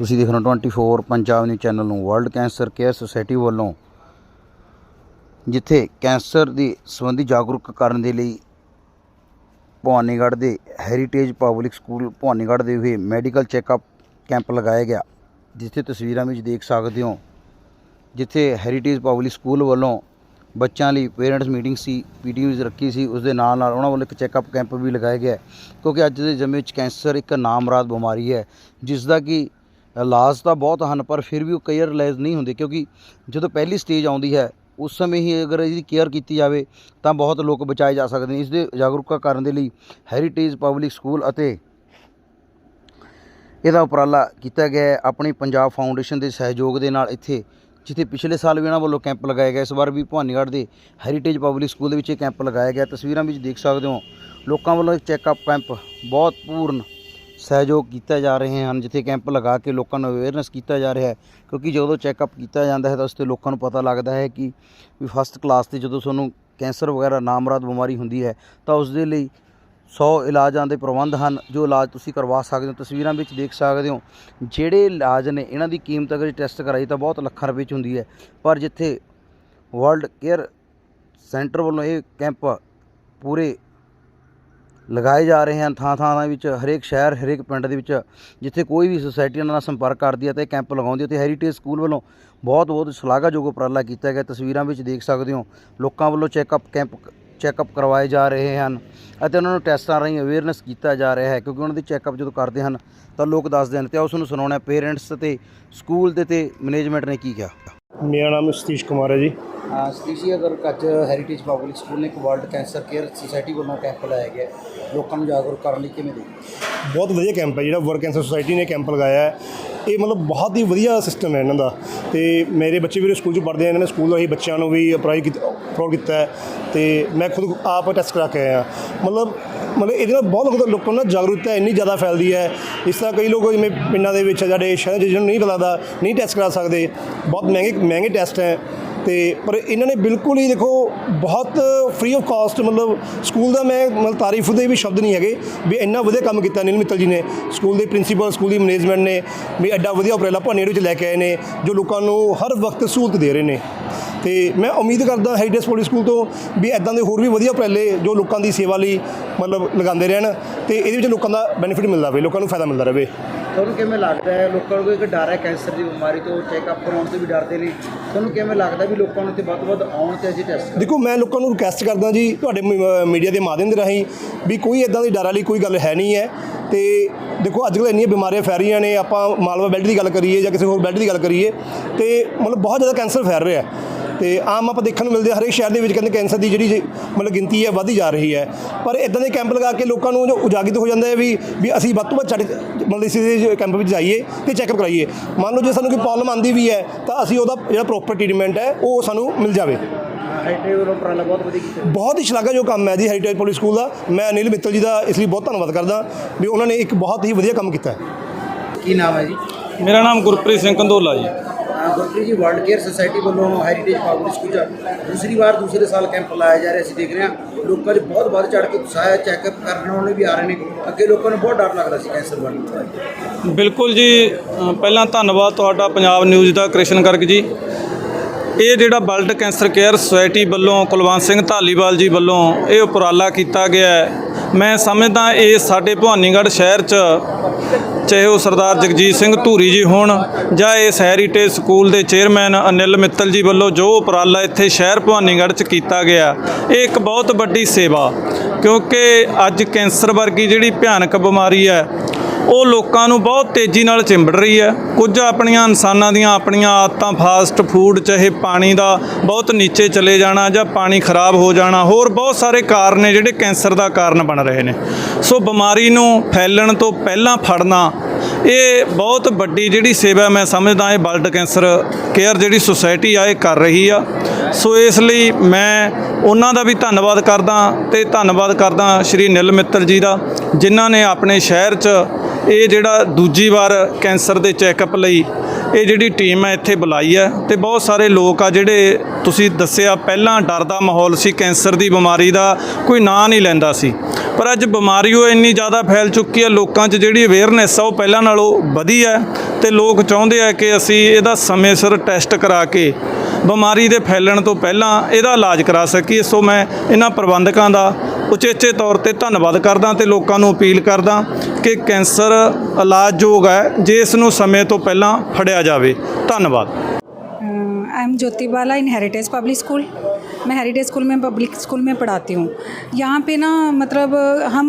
ਤੁਸੀਂ ਦੇਖ ਰਹੇ ਹੋ 24 ਪੰਜਾਬ ਨਿਊਜ਼ ਚੈਨਲ ਨੂੰ ਵਰਲਡ ਕੈਂਸਰ ਕੇਅਰ ਸੁਸਾਇਟੀ ਵੱਲੋਂ, ਜਿੱਥੇ ਕੈਂਸਰ ਦੀ ਸੰਬੰਧੀ ਜਾਗਰੂਕ ਕਰਨ ਦੇ ਲਈ ਭਵਾਨੀਗੜ੍ਹ ਦੇ ਹੈਰੀਟੇਜ ਪਬਲਿਕ ਸਕੂਲ ਭਵਾਨੀਗੜ੍ਹ ਦੇ ਵਿਖੇ ਮੈਡੀਕਲ ਚੈੱਕਅਪ ਕੈਂਪ ਲਗਾਇਆ ਗਿਆ, ਜਿੱਥੇ ਤਸਵੀਰਾਂ ਵਿੱਚ ਦੇਖ ਸਕਦੇ ਹੋ, ਜਿੱਥੇ ਹੈਰੀਟੇਜ ਪਬਲਿਕ ਸਕੂਲ ਵੱਲੋਂ ਬੱਚਿਆਂ ਲਈ ਪੇਰੈਂਟਸ ਮੀਟਿੰਗ ਸੀ ਪੀਟੀਯੂਜ਼ ਰੱਖੀ ਸੀ ਉਸ ਦੇ ਨਾਲ ਨਾਲ ਉਹਨਾਂ ਵੱਲੋਂ ਇੱਕ ਚੈੱਕਅਪ ਕੈਂਪ ਵੀ ਲਗਾਇਆ ਗਿਆ, ਕਿਉਂਕਿ ਅੱਜ ਦੇ ਸਮੇਂ ਵਿੱਚ ਕੈਂਸਰ ਇੱਕ ਨਾਮਰਾਦ ਬਿਮਾਰੀ ਹੈ ਜਿਸ ਦਾ ਕਿ ਇਲਾਜ ਤਾਂ ਬਹੁਤ ਹਨ, ਪਰ ਫਿਰ ਵੀ ਉਹ ਕਈ ਵਾਰ ਨਹੀਂ ਹੁੰਦੇ ਕਿਉਂਕਿ ਜਦੋਂ ਪਹਿਲੀ ਸਟੇਜ ਆਉਂਦੀ ਹੈ, ਉਸ ਸਮੇਂ ਹੀ ਅਗਰ ਇਹਦੀ ਕੇਅਰ ਕੀਤੀ ਜਾਵੇ, ਤਾਂ ਬਹੁਤ ਲੋਕ ਬਚਾਏ ਜਾ ਸਕਦੇ ਨੇ। ਇਸ ਦੇ ਜਾਗਰੂਕਤਾ ਕਰਨ ਦੇ ਲਈ ਹੈਰੀਟੇਜ ਪਬਲਿਕ ਸਕੂਲ ਅਤੇ ਇਹਦਾ ਉਪਰਾਲਾ ਕੀਤਾ ਗਿਆ ਹੈ। ਆਪਣੀ ਪੰਜਾਬ ਫਾਊਂਡੇਸ਼ਨ ਦੇ ਸਹਿਯੋਗ ਦੇ ਨਾਲ ਇੱਥੇ, ਜਿੱਥੇ ਪਿਛਲੇ ਸਾਲ ਵੀ ਇਹਨਾਂ ਵੱਲੋਂ ਕੈਂਪ ਲਗਾਇਆ ਗਿਆ, ਇਸ ਵਾਰ ਵੀ ਭਵਾਨੀਗੜ੍ਹ ਦੇ ਹੈਰੀਟੇਜ ਪਬਲਿਕ ਸਕੂਲ ਦੇ ਵਿੱਚ ਇਹ ਕੈਂਪ ਲਗਾਇਆ ਗਿਆ। ਤਸਵੀਰਾਂ ਵਿੱਚ ਦੇਖ ਸਕਦੇ ਹੋ, ਲੋਕਾਂ ਵੱਲੋਂ ਇਹ ਚੈੱਕਅਪ ਕੈਂਪ ਬਹੁਤ ਪੂਰਨ ਸਹਿਯੋਗ ਕੀਤਾ ਜਾ ਰਹੇ ਹਨ, ਜਿੱਥੇ ਕੈਂਪ ਲਗਾ ਕੇ ਲੋਕਾਂ ਨੂੰ ਅਵੇਅਰਨੈਸ ਕੀਤਾ ਜਾ ਰਿਹਾ ਹੈ, ਕਿਉਂਕਿ ਜਦੋਂ ਚੈੱਕਅਪ ਕੀਤਾ ਜਾਂਦਾ ਹੈ ਤਾਂ ਉਸ ਤੇ ਲੋਕਾਂ ਨੂੰ ਪਤਾ ਲੱਗਦਾ ਹੈ ਕਿ ਵੀ ਫਸਟ ਕਲਾਸ ਤੇ ਜਦੋਂ ਤੁਹਾਨੂੰ ਕੈਂਸਰ ਵਗੈਰਾ, ਨਾਮਰਾਦ ਬਿਮਾਰੀ ਹੁੰਦੀ ਹੈ, ਤਾਂ ਉਸ ਦੇ ਲਈ 100 ਇਲਾਜਾਂ ਦੇ ਪ੍ਰਬੰਧ ਹਨ, ਜੋ ਇਲਾਜ ਤੁਸੀਂ ਕਰਵਾ ਸਕਦੇ ਹੋ, ਤਸਵੀਰਾਂ ਵਿੱਚ ਦੇਖ ਸਕਦੇ ਹੋ, ਜਿਹੜੇ ਇਲਾਜ ਨੇ, ਇਹਨਾਂ ਦੀ ਕੀਮਤ ਅਗਰ ਟੈਸਟ ਕਰਾਈ ਤਾਂ ਬਹੁਤ ਲੱਖਾਂ ਰੁਪਏ 'ਚ ਹੁੰਦੀ ਹੈ, ਪਰ ਜਿੱਥੇ ਵਰਲਡ ਕੇਅਰ ਸੈਂਟਰ ਵੱਲੋਂ ਇਹ ਕੈਂਪ ਪੂਰੇ ਲਗਾਏ ਜਾ ਰਹੇ ਹਨ ਥਾਂ ਥਾਂ ਦੇ ਵਿੱਚ, ਹਰੇਕ ਸ਼ਹਿਰ, ਹਰੇਕ ਪਿੰਡ ਦੇ ਵਿੱਚ, ਜਿੱਥੇ ਕੋਈ ਵੀ ਸੁਸਾਇਟੀ ਇਹਨਾਂ ਨਾਲ ਸੰਪਰਕ ਕਰਦੀ ਹੈ ਤੇ ਕੈਂਪ ਲਗਾਉਂਦੀ ਹੈ ਤੇ ਹੈਰੀਟੇਜ ਸਕੂਲ ਵੱਲੋਂ ਬਹੁਤ ਬਹੁਤ ਸ਼ਲਾਘਾਯੋਗ ਉਪਰਾਲਾ ਕੀਤਾ ਗਿਆ। ਤਸਵੀਰਾਂ ਵਿੱਚ ਦੇਖ ਸਕਦੇ ਹੋ, ਲੋਕਾਂ ਵੱਲੋਂ ਚੈੱਕਅਪ ਕੈਂਪ ਚੈੱਕਅਪ ਕਰਵਾਏ ਜਾ ਰਹੇ ਹਨ ਅਤੇ ਉਹਨਾਂ ਨੂੰ ਟੈਸਟਾਂ ਰਾਹੀਂ ਅਵੇਅਰਨੈਸ ਕੀਤਾ ਜਾ ਰਿਹਾ ਹੈ ਕਿਉਂਕਿ ਉਹਨਾਂ ਦੀ ਚੈੱਕਅਪ ਜਦੋਂ ਕਰਦੇ ਹਨ ਤਾਂ ਲੋਕ ਦੱਸਦੇ ਹਨ ਤੇ ਉਸ ਨੂੰ ਸੁਣਾਉਣਾ ਪੇਰੈਂਟਸ ਤੇ ਸਕੂਲ ਦੇ ਤੇ ਮੈਨੇਜਮੈਂਟ ਨੇ ਕੀ ਕਿਹਾ? ਮੇਰਾ ਨਾਮ ਸਤੀਸ਼ ਕੁਮਾਰ ਹੈ ਜੀ। ਸਤੀਸ਼ੀ ਅਗਰ ਕੱਜ ਹੈਰੀਟੇਜ ਪਬਲਿਕ ਸਕੂਲ ਨੇ ਇੱਕ ਵਰਲਡ ਕੈਂਸਰ ਕੇਅਰ ਸੁਸਾਇਟੀ ਵੱਲੋਂ ਕੈਂਪ ਲਾਇਆ ਗਿਆ ਲੋਕਾਂ ਨੂੰ ਜਾਗਰੂਕ ਕਰਨ ਲਈ ਕਿਵੇਂ ਦੇ ਬਹੁਤ ਵਧੀਆ ਕੈਂਪ ਹੈ ਜਿਹੜਾ ਵਰਕ ਕੈਂਸਰ ਸੁਸਾਇਟੀ ਨੇ ਕੈਂਪ ਲਗਾਇਆ ਹੈ। ਇਹ ਮਤਲਬ ਬਹੁਤ ਹੀ ਵਧੀਆ ਸਿਸਟਮ ਹੈ ਇਹਨਾਂ ਦਾ। ਤੇ ਮੇਰੇ ਬੱਚੇ ਵੀ ਸਕੂਲ 'ਚ ਪੜ੍ਹਦੇ ਆ ਇਹਨਾਂ ਨੇ ਸਕੂਲ ਹੀ ਬੱਚਿਆਂ ਨੂੰ ਵੀ ਅਪਲਾਈ ਕੀਤਾ ਅਪਲੋਡ ਕੀਤਾ ਹੈ। ਤੇ ਮੈਂ ਖੁਦ ਆਪ ਟੈਸਟ ਕਰਾ ਕੇ ਆਇਆ। ਮਤਲਬ ਮਤਲਬ ਇਹਦੇ ਨਾਲ ਬਹੁਤ ਲੋਕਾਂ ਲੋਕਾਂ ਨੂੰ ਨਾ ਜਾਗਰੂਕਤਾ ਇੰਨੀ ਜ਼ਿਆਦਾ ਫੈਲਦੀ ਹੈ। ਇਸ ਤਰ੍ਹਾਂ ਕਈ ਲੋਕ ਜਿਵੇਂ ਪਿੰਡਾਂ ਦੇ ਵਿੱਚ ਸਾਡੇ ਸ਼ਹਿਰਾਂ 'ਚ ਜਿਹਨਾਂ ਨੂੰ ਨਹੀਂ ਪਤਾ ਲੱਗਦਾ ਨਹੀਂ ਟੈਸਟ ਕਰਾ ਸਕਦੇ, ਬਹੁਤ ਮਹਿੰਗੇ ਮਹਿੰਗੇ ਟੈਸਟ ਹੈ। ਤੇ ਪਰ ਇਹਨਾਂ ਨੇ ਬਿਲਕੁਲ ਹੀ ਦੇਖੋ, ਬਹੁਤ ਫ੍ਰੀ ਆਫ ਕਾਸਟ ਮਤਲਬ ਸਕੂਲ ਦਾ ਮੈਂ ਮਤਲਬ ਤਾਰੀਫ ਦੇ ਵੀ ਸ਼ਬਦ ਨਹੀਂ ਹੈਗੇ, ਵੀ ਇੰਨਾ ਵਧੀਆ ਕੰਮ ਕੀਤਾ ਨੀਲ ਮਿੱਤਲ ਜੀ ਨੇ। ਸਕੂਲ ਦੇ ਪ੍ਰਿੰਸੀਪਲ ਸਕੂਲ ਦੀ ਮੈਨੇਜਮੈਂਟ ਨੇ, ਵੀ ਐਡਾ ਵਧੀਆ ਉਪਰਾਲਾ ਭਾਨੇੜ ਵਿੱਚ ਲੈ ਕੇ ਆਏ ਨੇ, ਜੋ ਲੋਕਾਂ ਨੂੰ ਹਰ ਵਕਤ ਸਹੂਲਤ ਦੇ ਰਹੇ ਨੇ। ਤੇ ਮੈਂ ਉਮੀਦ ਕਰਦਾ ਹੈਰੀਟੇਜ ਪਬਲਿਕ ਸਕੂਲ ਤੋਂ ਵੀ ਐਦਾਂ ਦੇ ਹੋਰ ਵੀ ਵਧੀਆ ਉਪਰਾਲੇ ਜੋ ਲੋਕਾਂ ਦੀ ਸੇਵਾ ਲਈ ਮਤਲਬ ਲਗਾਉਂਦੇ ਰਹਿਣ ਤੇ ਇਹਦੇ ਵਿੱਚ ਲੋਕਾਂ ਦਾ ਬੈਨੀਫਿਟ ਮਿਲਦਾ ਰਹੇ ਲੋਕਾਂ ਨੂੰ ਫਾਇਦਾ ਮਿਲਦਾ ਰਹੇ। ਤੁਹਾਨੂੰ ਕਿਵੇਂ ਲੱਗਦਾ ਹੈ? ਲੋਕਾਂ ਨੂੰ ਇੱਕ ਡਰ ਹੈ ਕੈਂਸਰ ਦੀ ਬਿਮਾਰੀ ਤੋਂ ਚੈੱਕਅਪ ਕਰਾਉਣ ਤੋਂ ਵੀ ਡਰਦੇ ਨੇ ਤੁਹਾਨੂੰ ਕਿਵੇਂ ਲੱਗਦਾ ਵੀ ਲੋਕਾਂ ਨੂੰ ਤੇ ਵੱਧ ਵੱਧ ਆਉਣ ਤੇ ਅਜੇ ਟੈਸਟ ਦੇਖੋ ਮੈਂ ਲੋਕਾਂ ਨੂੰ ਰਿਕਵੈਸਟ ਕਰਦਾ ਜੀ ਤੁਹਾਡੇ ਮੀਡੀਆ ਦੇ ਮਾਧਿਅਮ ਦੇ ਰਾਹੀਂ ਵੀ ਕੋਈ ਇਦਾਂ ਦੀ ਡਰ ਵਾਲੀ ਕੋਈ ਗੱਲ ਹੈ ਨਹੀਂ ਹੈ। ਤੇ ਦੇਖੋ ਅੱਜ ਕੱਲ੍ਹ ਇੰਨੀਆਂ ਬਿਮਾਰੀਆਂ ਫੈਲ ਰਹੀਆਂ ਨੇ, ਆਪਾਂ ਮਾਲਵਾ ਬੈਲਟ ਦੀ ਗੱਲ ਕਰੀਏ ਜਾਂ ਕਿਸੇ ਹੋਰ ਬੈਲਟ ਦੀ ਗੱਲ ਕਰੀਏ, ਤੇ ਮਤਲਬ ਬਹੁਤ ਜ਼ਿਆਦਾ ਕੈਂਸਰ ਫੈਲ ਰਿਹਾ। ਤੇ ਆਮ ਆਪਾਂ ਦੇਖਣ ਨੂੰ ਮਿਲਦੇ ਹਰੇਕ ਸ਼ਹਿਰ ਦੇ ਵਿੱਚ ਕਹਿੰਦੇ ਕੈਂਸਰ ਦੀ ਜਿਹੜੀ ਮਤਲਬ ਗਿਣਤੀ ਹੈ ਵਧੀ ਜਾ ਰਹੀ ਹੈ। ਪਰ ਇਦਾਂ ਦੇ ਕੈਂਪ ਲਗਾ ਕੇ ਲੋਕਾਂ ਨੂੰ ਜੋ ਉਜਾਗਿਤ ਹੋ ਜਾਂਦਾ ਹੈ ਵੀ ਵੀ ਅਸੀਂ ਵੱਧ ਤੋਂ ਵੱਧ ਚੜ ਮਤਲਬ ਇਸ ਦੇ ਕੈਂਪ ਵਿੱਚ ਜਾਈਏ ਤੇ ਚੈੱਕਅਪ ਕਰਾਈਏ। ਮੰਨ ਲਓ ਜੇ ਸਾਨੂੰ ਕੋਈ ਪ੍ਰੋਬਲਮ ਆਂਦੀ ਵੀ ਹੈ ਤਾਂ ਅਸੀਂ ਉਹਦਾ ਜਿਹੜਾ ਪ੍ਰੋਪਰ ਟ੍ਰੀਟਮੈਂਟ ਹੈ ਉਹ ਸਾਨੂੰ ਮਿਲ ਜਾਵੇ। ਹੈਰੀਟੇਜ ਵੱਲੋਂ ਉਪਰਾਲਾ ਬਹੁਤ ਵਧੀਆ ਕੀਤਾ ਬਹੁਤ ਹੀ ਸ਼ਲਾਘਾਯੋਗ ਕੰਮ ਹੈ ਜੀ ਹੈਰੀਟੇਜ ਪਬਲਿਕ ਸਕੂਲ ਦਾ। ਮੈਂ ਅਨਿਲ ਮਿੱਤਲ ਜੀ ਦਾ ਇਸ ਲਈ ਬਹੁਤ ਧੰਨਵਾਦ ਕਰਦਾ ਵੀ ਉਹਨਾਂ ਨੇ ਇੱਕ ਬਹੁਤ ਹੀ ਵਧੀਆ ਕੰਮ ਕੀਤਾ ਹੈ। ਕੀ ਨਾਮ ਹੈ ਜੀ? ਮੇਰਾ ਨਾਮ Gurpreet Singh Kandola ji. Gurpreet ji world care society ਵੱਲੋਂ ਹੈਰੀਟੇਜ ਪਬਲਿਕ ਸਕੂਲ ਦੂਸਰੀ ਵਾਰ ਦੂਸਰੇ ਸਾਲ ਕੈਂਪ ਲਾਇਆ ਜਾ ਰਿਹਾ, ਅਸੀਂ ਦੇਖ ਰਹੇ ਹਾਂ। ਲੋਕਾਂ 'ਚ ਬਹੁਤ ਵੱਧ ਚੜ ਕੇ ਉਤਸ਼ਾਹ ਹੈ ਚੈੱਕਅਪ ਕਰਨ ਵਾਲੇ ਵੀ ਆ ਰਹੇ ਨੇ। ਅੱਗੇ ਲੋਕਾਂ ਨੂੰ ਬਹੁਤ ਡਰ ਲੱਗਦਾ ਸੀ ਕੈਂਸਰ ਬਾਰੇ ਬਿਲਕੁਲ ਜੀ ਪਹਿਲਾਂ ਧੰਨਵਾਦ ਤੁਹਾਡਾ ਪੰਜਾਬ ਨਿਊਜ਼ ਦਾ, ਕ੍ਰਿਸ਼ਨ ਗਰਗ ਜੀ। ਇਹ ਜਿਹੜਾ ਵਰਲਡ ਕੈਂਸਰ ਕੇਅਰ ਸੁਸਾਇਟੀ ਵੱਲੋਂ ਕੁਲਵੰਤ ਸਿੰਘ ਢਾਲੀਵਾਲ ਜੀ ਵੱਲੋਂ ਇਹ ਉਪਰਾਲਾ ਕੀਤਾ ਗਿਆ ਹੈ। ਮੈਂ ਸਮਝਦਾ ਇਹ ਸਾਡੇ ਭਵਾਨੀਗੜ੍ਹ ਸ਼ਹਿਰ 'ਚ ਚਾਹੇ ਉਹ ਸਰਦਾਰ ਜਗਜੀਤ ਸਿੰਘ ਧੂਰੀ ਜੀ ਹੋਣ ਜਾਂ ਇਸ ਹੈਰੀਟੇਜ ਸਕੂਲ ਦੇ ਚੇਅਰਮੈਨ ਅਨਿਲ ਮਿੱਤਲ ਜੀ ਵੱਲੋਂ ਜੋ ਉਪਰਾਲਾ ਇੱਥੇ ਸ਼ਹਿਰ ਭਵਾਨੀਗੜ੍ਹ 'ਚ ਕੀਤਾ ਗਿਆ, ਇਹ ਇੱਕ ਬਹੁਤ ਵੱਡੀ ਸੇਵਾ। ਕਿਉਂਕਿ ਅੱਜ ਕੈਂਸਰ ਵਰਗੀ ਜਿਹੜੀ ਭਿਆਨਕ ਬਿਮਾਰੀ ਹੈ ਉਹ ਲੋਕਾਂ ਨੂੰ ਬਹੁਤ ਤੇਜ਼ੀ ਨਾਲ ਚਿੰਬੜ ਰਹੀ ਹੈ। ਕੁਝ ਆਪਣੀਆਂ ਇਨਸਾਨਾਂ ਦੀਆਂ ਆਪਣੀਆਂ ਆਦਤਾਂ ਫਾਸਟ ਫੂਡ ਚਾਹੇ ਪਾਣੀ ਦਾ ਬਹੁਤ ਨੀਚੇ ਚਲੇ ਜਾਣਾ ਜਾਂ ਪਾਣੀ ਖਰਾਬ ਹੋ ਜਾਣਾ, ਹੋਰ ਬਹੁਤ ਸਾਰੇ ਕਾਰਨ ਨੇ ਜਿਹੜੇ ਕੈਂਸਰ ਦਾ ਕਾਰਨ ਬਣ ਰਹੇ ਨੇ। ਸੋ ਬਿਮਾਰੀ ਨੂੰ ਫੈਲਣ ਤੋਂ ਪਹਿਲਾਂ ਫੜਨਾ ਇਹ ਬਹੁਤ ਵੱਡੀ ਜਿਹੜੀ ਸੇਵਾ ਮੈਂ ਸਮਝਦਾ ਇਹ ਬਲਡ ਕੈਂਸਰ ਕੇਅਰ ਜਿਹੜੀ ਸੁਸਾਇਟੀ ਆ, ਇਹ ਕਰ ਰਹੀ ਆ। ਸੋ ਇਸ ਲਈ ਮੈਂ ਉਹਨਾਂ ਦਾ ਵੀ ਧੰਨਵਾਦ ਕਰਦਾ ਤੇ ਧੰਨਵਾਦ ਕਰਦਾ ਸ਼੍ਰੀ ਨਿਲ ਮਿੱਤਲ ਜੀ ਦਾ, ਜਿਨ੍ਹਾਂ ਨੇ ਆਪਣੇ ਸ਼ਹਿਰ 'ਚ ਇਹ ਜਿਹੜਾ ਦੂਜੀ ਵਾਰ ਕੈਂਸਰ ਦੇ ਚੈੱਕਅਪ ਲਈ ਇਹ ਜਿਹੜੀ ਟੀਮ ਹੈ, ਇੱਥੇ ਬੁਲਾਈ ਹੈ ਤੇ ਬਹੁਤ ਸਾਰੇ ਲੋਕ ਆ ਜਿਹੜੇ ਤੁਸੀਂ ਦੱਸਿਆ ਪਹਿਲਾਂ ਡਰ ਦਾ ਮਾਹੌਲ ਸੀ, ਕੈਂਸਰ ਦੀ ਬਿਮਾਰੀ ਦਾ ਕੋਈ ਨਾਂ ਨਹੀਂ ਲੈਂਦਾ ਸੀ। ਪਰ ਅੱਜ ਬਿਮਾਰੀ ਉਹ ਇੰਨੀ ਜ਼ਿਆਦਾ ਫੈਲ ਚੁੱਕੀ ਹੈ, ਲੋਕਾਂ 'ਚ ਜਿਹੜੀ ਅਵੇਅਰਨੈਸ ਆ ਉਹ ਪਹਿਲਾਂ ਨਾਲੋਂ ਵਧੀ ਹੈ ਤੇ ਲੋਕ ਚਾਹੁੰਦੇ ਆ ਕਿ ਅਸੀਂ ਇਹਦਾ ਸਮੇਂ ਸਿਰ ਟੈਸਟ ਕਰਾ ਕੇ ਬਿਮਾਰੀ ਦੇ ਫੈਲਣ ਤੋਂ ਪਹਿਲਾਂ ਇਹਦਾ ਇਲਾਜ ਕਰਾ ਸਕੀਏ। ਸੋ ਮੈਂ ਇਹਨਾਂ ਪ੍ਰਬੰਧਕਾਂ ਦਾ ਉਚੇਚੇ ਤੌਰ ਤੇ ਧੰਨਵਾਦ ਕਰਦਾ ਤੇ ਲੋਕਾਂ ਨੂੰ ਅਪੀਲ ਕਰਦਾ ਕਿ ਕੈਂਸਰ ਇਲਾਜਯੋਗ ਹੈ ਜੇ ਇਸ ਨੂੰ ਸਮੇਂ ਤੋਂ ਪਹਿਲਾਂ ਫੜਿਆ ਜਾਵੇ ਧੰਨਵਾਦ I am Jyoti Bala in heritage public school मैं हेरिटेज स्कूल में पब्लिक स्कूल में पढ़ाती हूँ यहाँ पे ना मतलब हम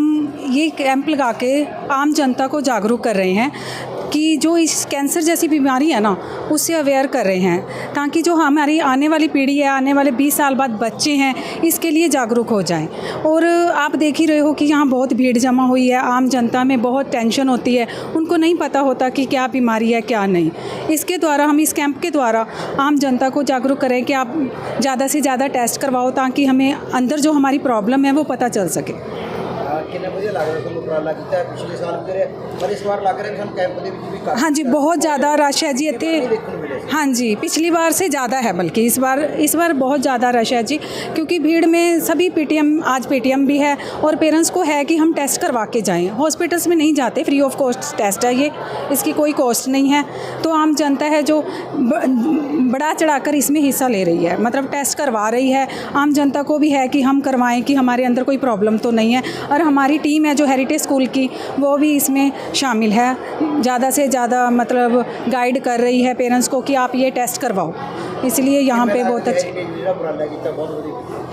ये कैंप लगा के आम जनता को जागरूक कर रहे हैं कि जो इस कैंसर जैसी बीमारी है ना, उससे अवेयर कर रहे हैं, ताकि जो हमारी आने वाली पीढ़ी है, आने वाले 20 साल बाद बच्चे हैं, इसके लिए जागरूक हो जाएँ। और आप देख ही रहे हो कि यहाँ बहुत भीड़ जमा हुई है, आम जनता में बहुत टेंशन होती है, उनको नहीं पता होता कि क्या बीमारी है, क्या नहीं। इसके द्वारा, हम इस कैंप के द्वारा आम जनता को जागरूक करें कि आप ज़्यादा से ज़्यादा टेस्ट करवाओ, ताकि हमें अंदर जो हमारी प्रॉब्लम है, वो पता चल सके। ਕਿੰਨਾ ਵਧੀਆ ਲੱਗ ਰਿਹਾ ਤੁਹਾਨੂੰ ਉਪਰਾਲਾ ਕੀਤਾ ਹੈ ਪਿਛਲੇ ਸਾਲ ਵੀ ਕਰਿਆ ਪਰ ਇਸ ਵਾਰ ਲੱਗ ਰਿਹਾ ਕਿ ਸਾਨੂੰ ਕੈਂਪ ਦੇ ਵਿੱਚ ਵੀ ਕਾਫੀ हाँ जी बहुत ज़्यादा रश है जी इतने हाँ जी पिछली बार से ज़्यादा है बल्कि इस बार इस बार बहुत ज़्यादा रश है जी क्योंकि भीड़ में सभी पीटीएम आज पीटीएम भी है और पेरेंट्स को है कि हम टेस्ट करवा के जाएं हॉस्पिटल्स में नहीं जाते फ्री ऑफ कॉस्ट टेस्ट है ये इसकी कोई कॉस्ट नहीं है तो आम जनता है जो ब- बड़ा चढ़ाकर इसमें हिस्सा ले रही है मतलब टेस्ट करवा रही है आम जनता को भी है कि हम करवाएं कि हमारे अंदर कोई प्रॉब्लम तो नहीं है और हमारी टीम है जो हेरिटेज स्कूल की, वो भी इसमें शामिल है। ज़्यादा से ज़्यादा मतलब गाइड कर रही है पेरेंट्स को कि आप ये टेस्ट करवाओ। इसलिए यहाँ पे बहुत अच्छा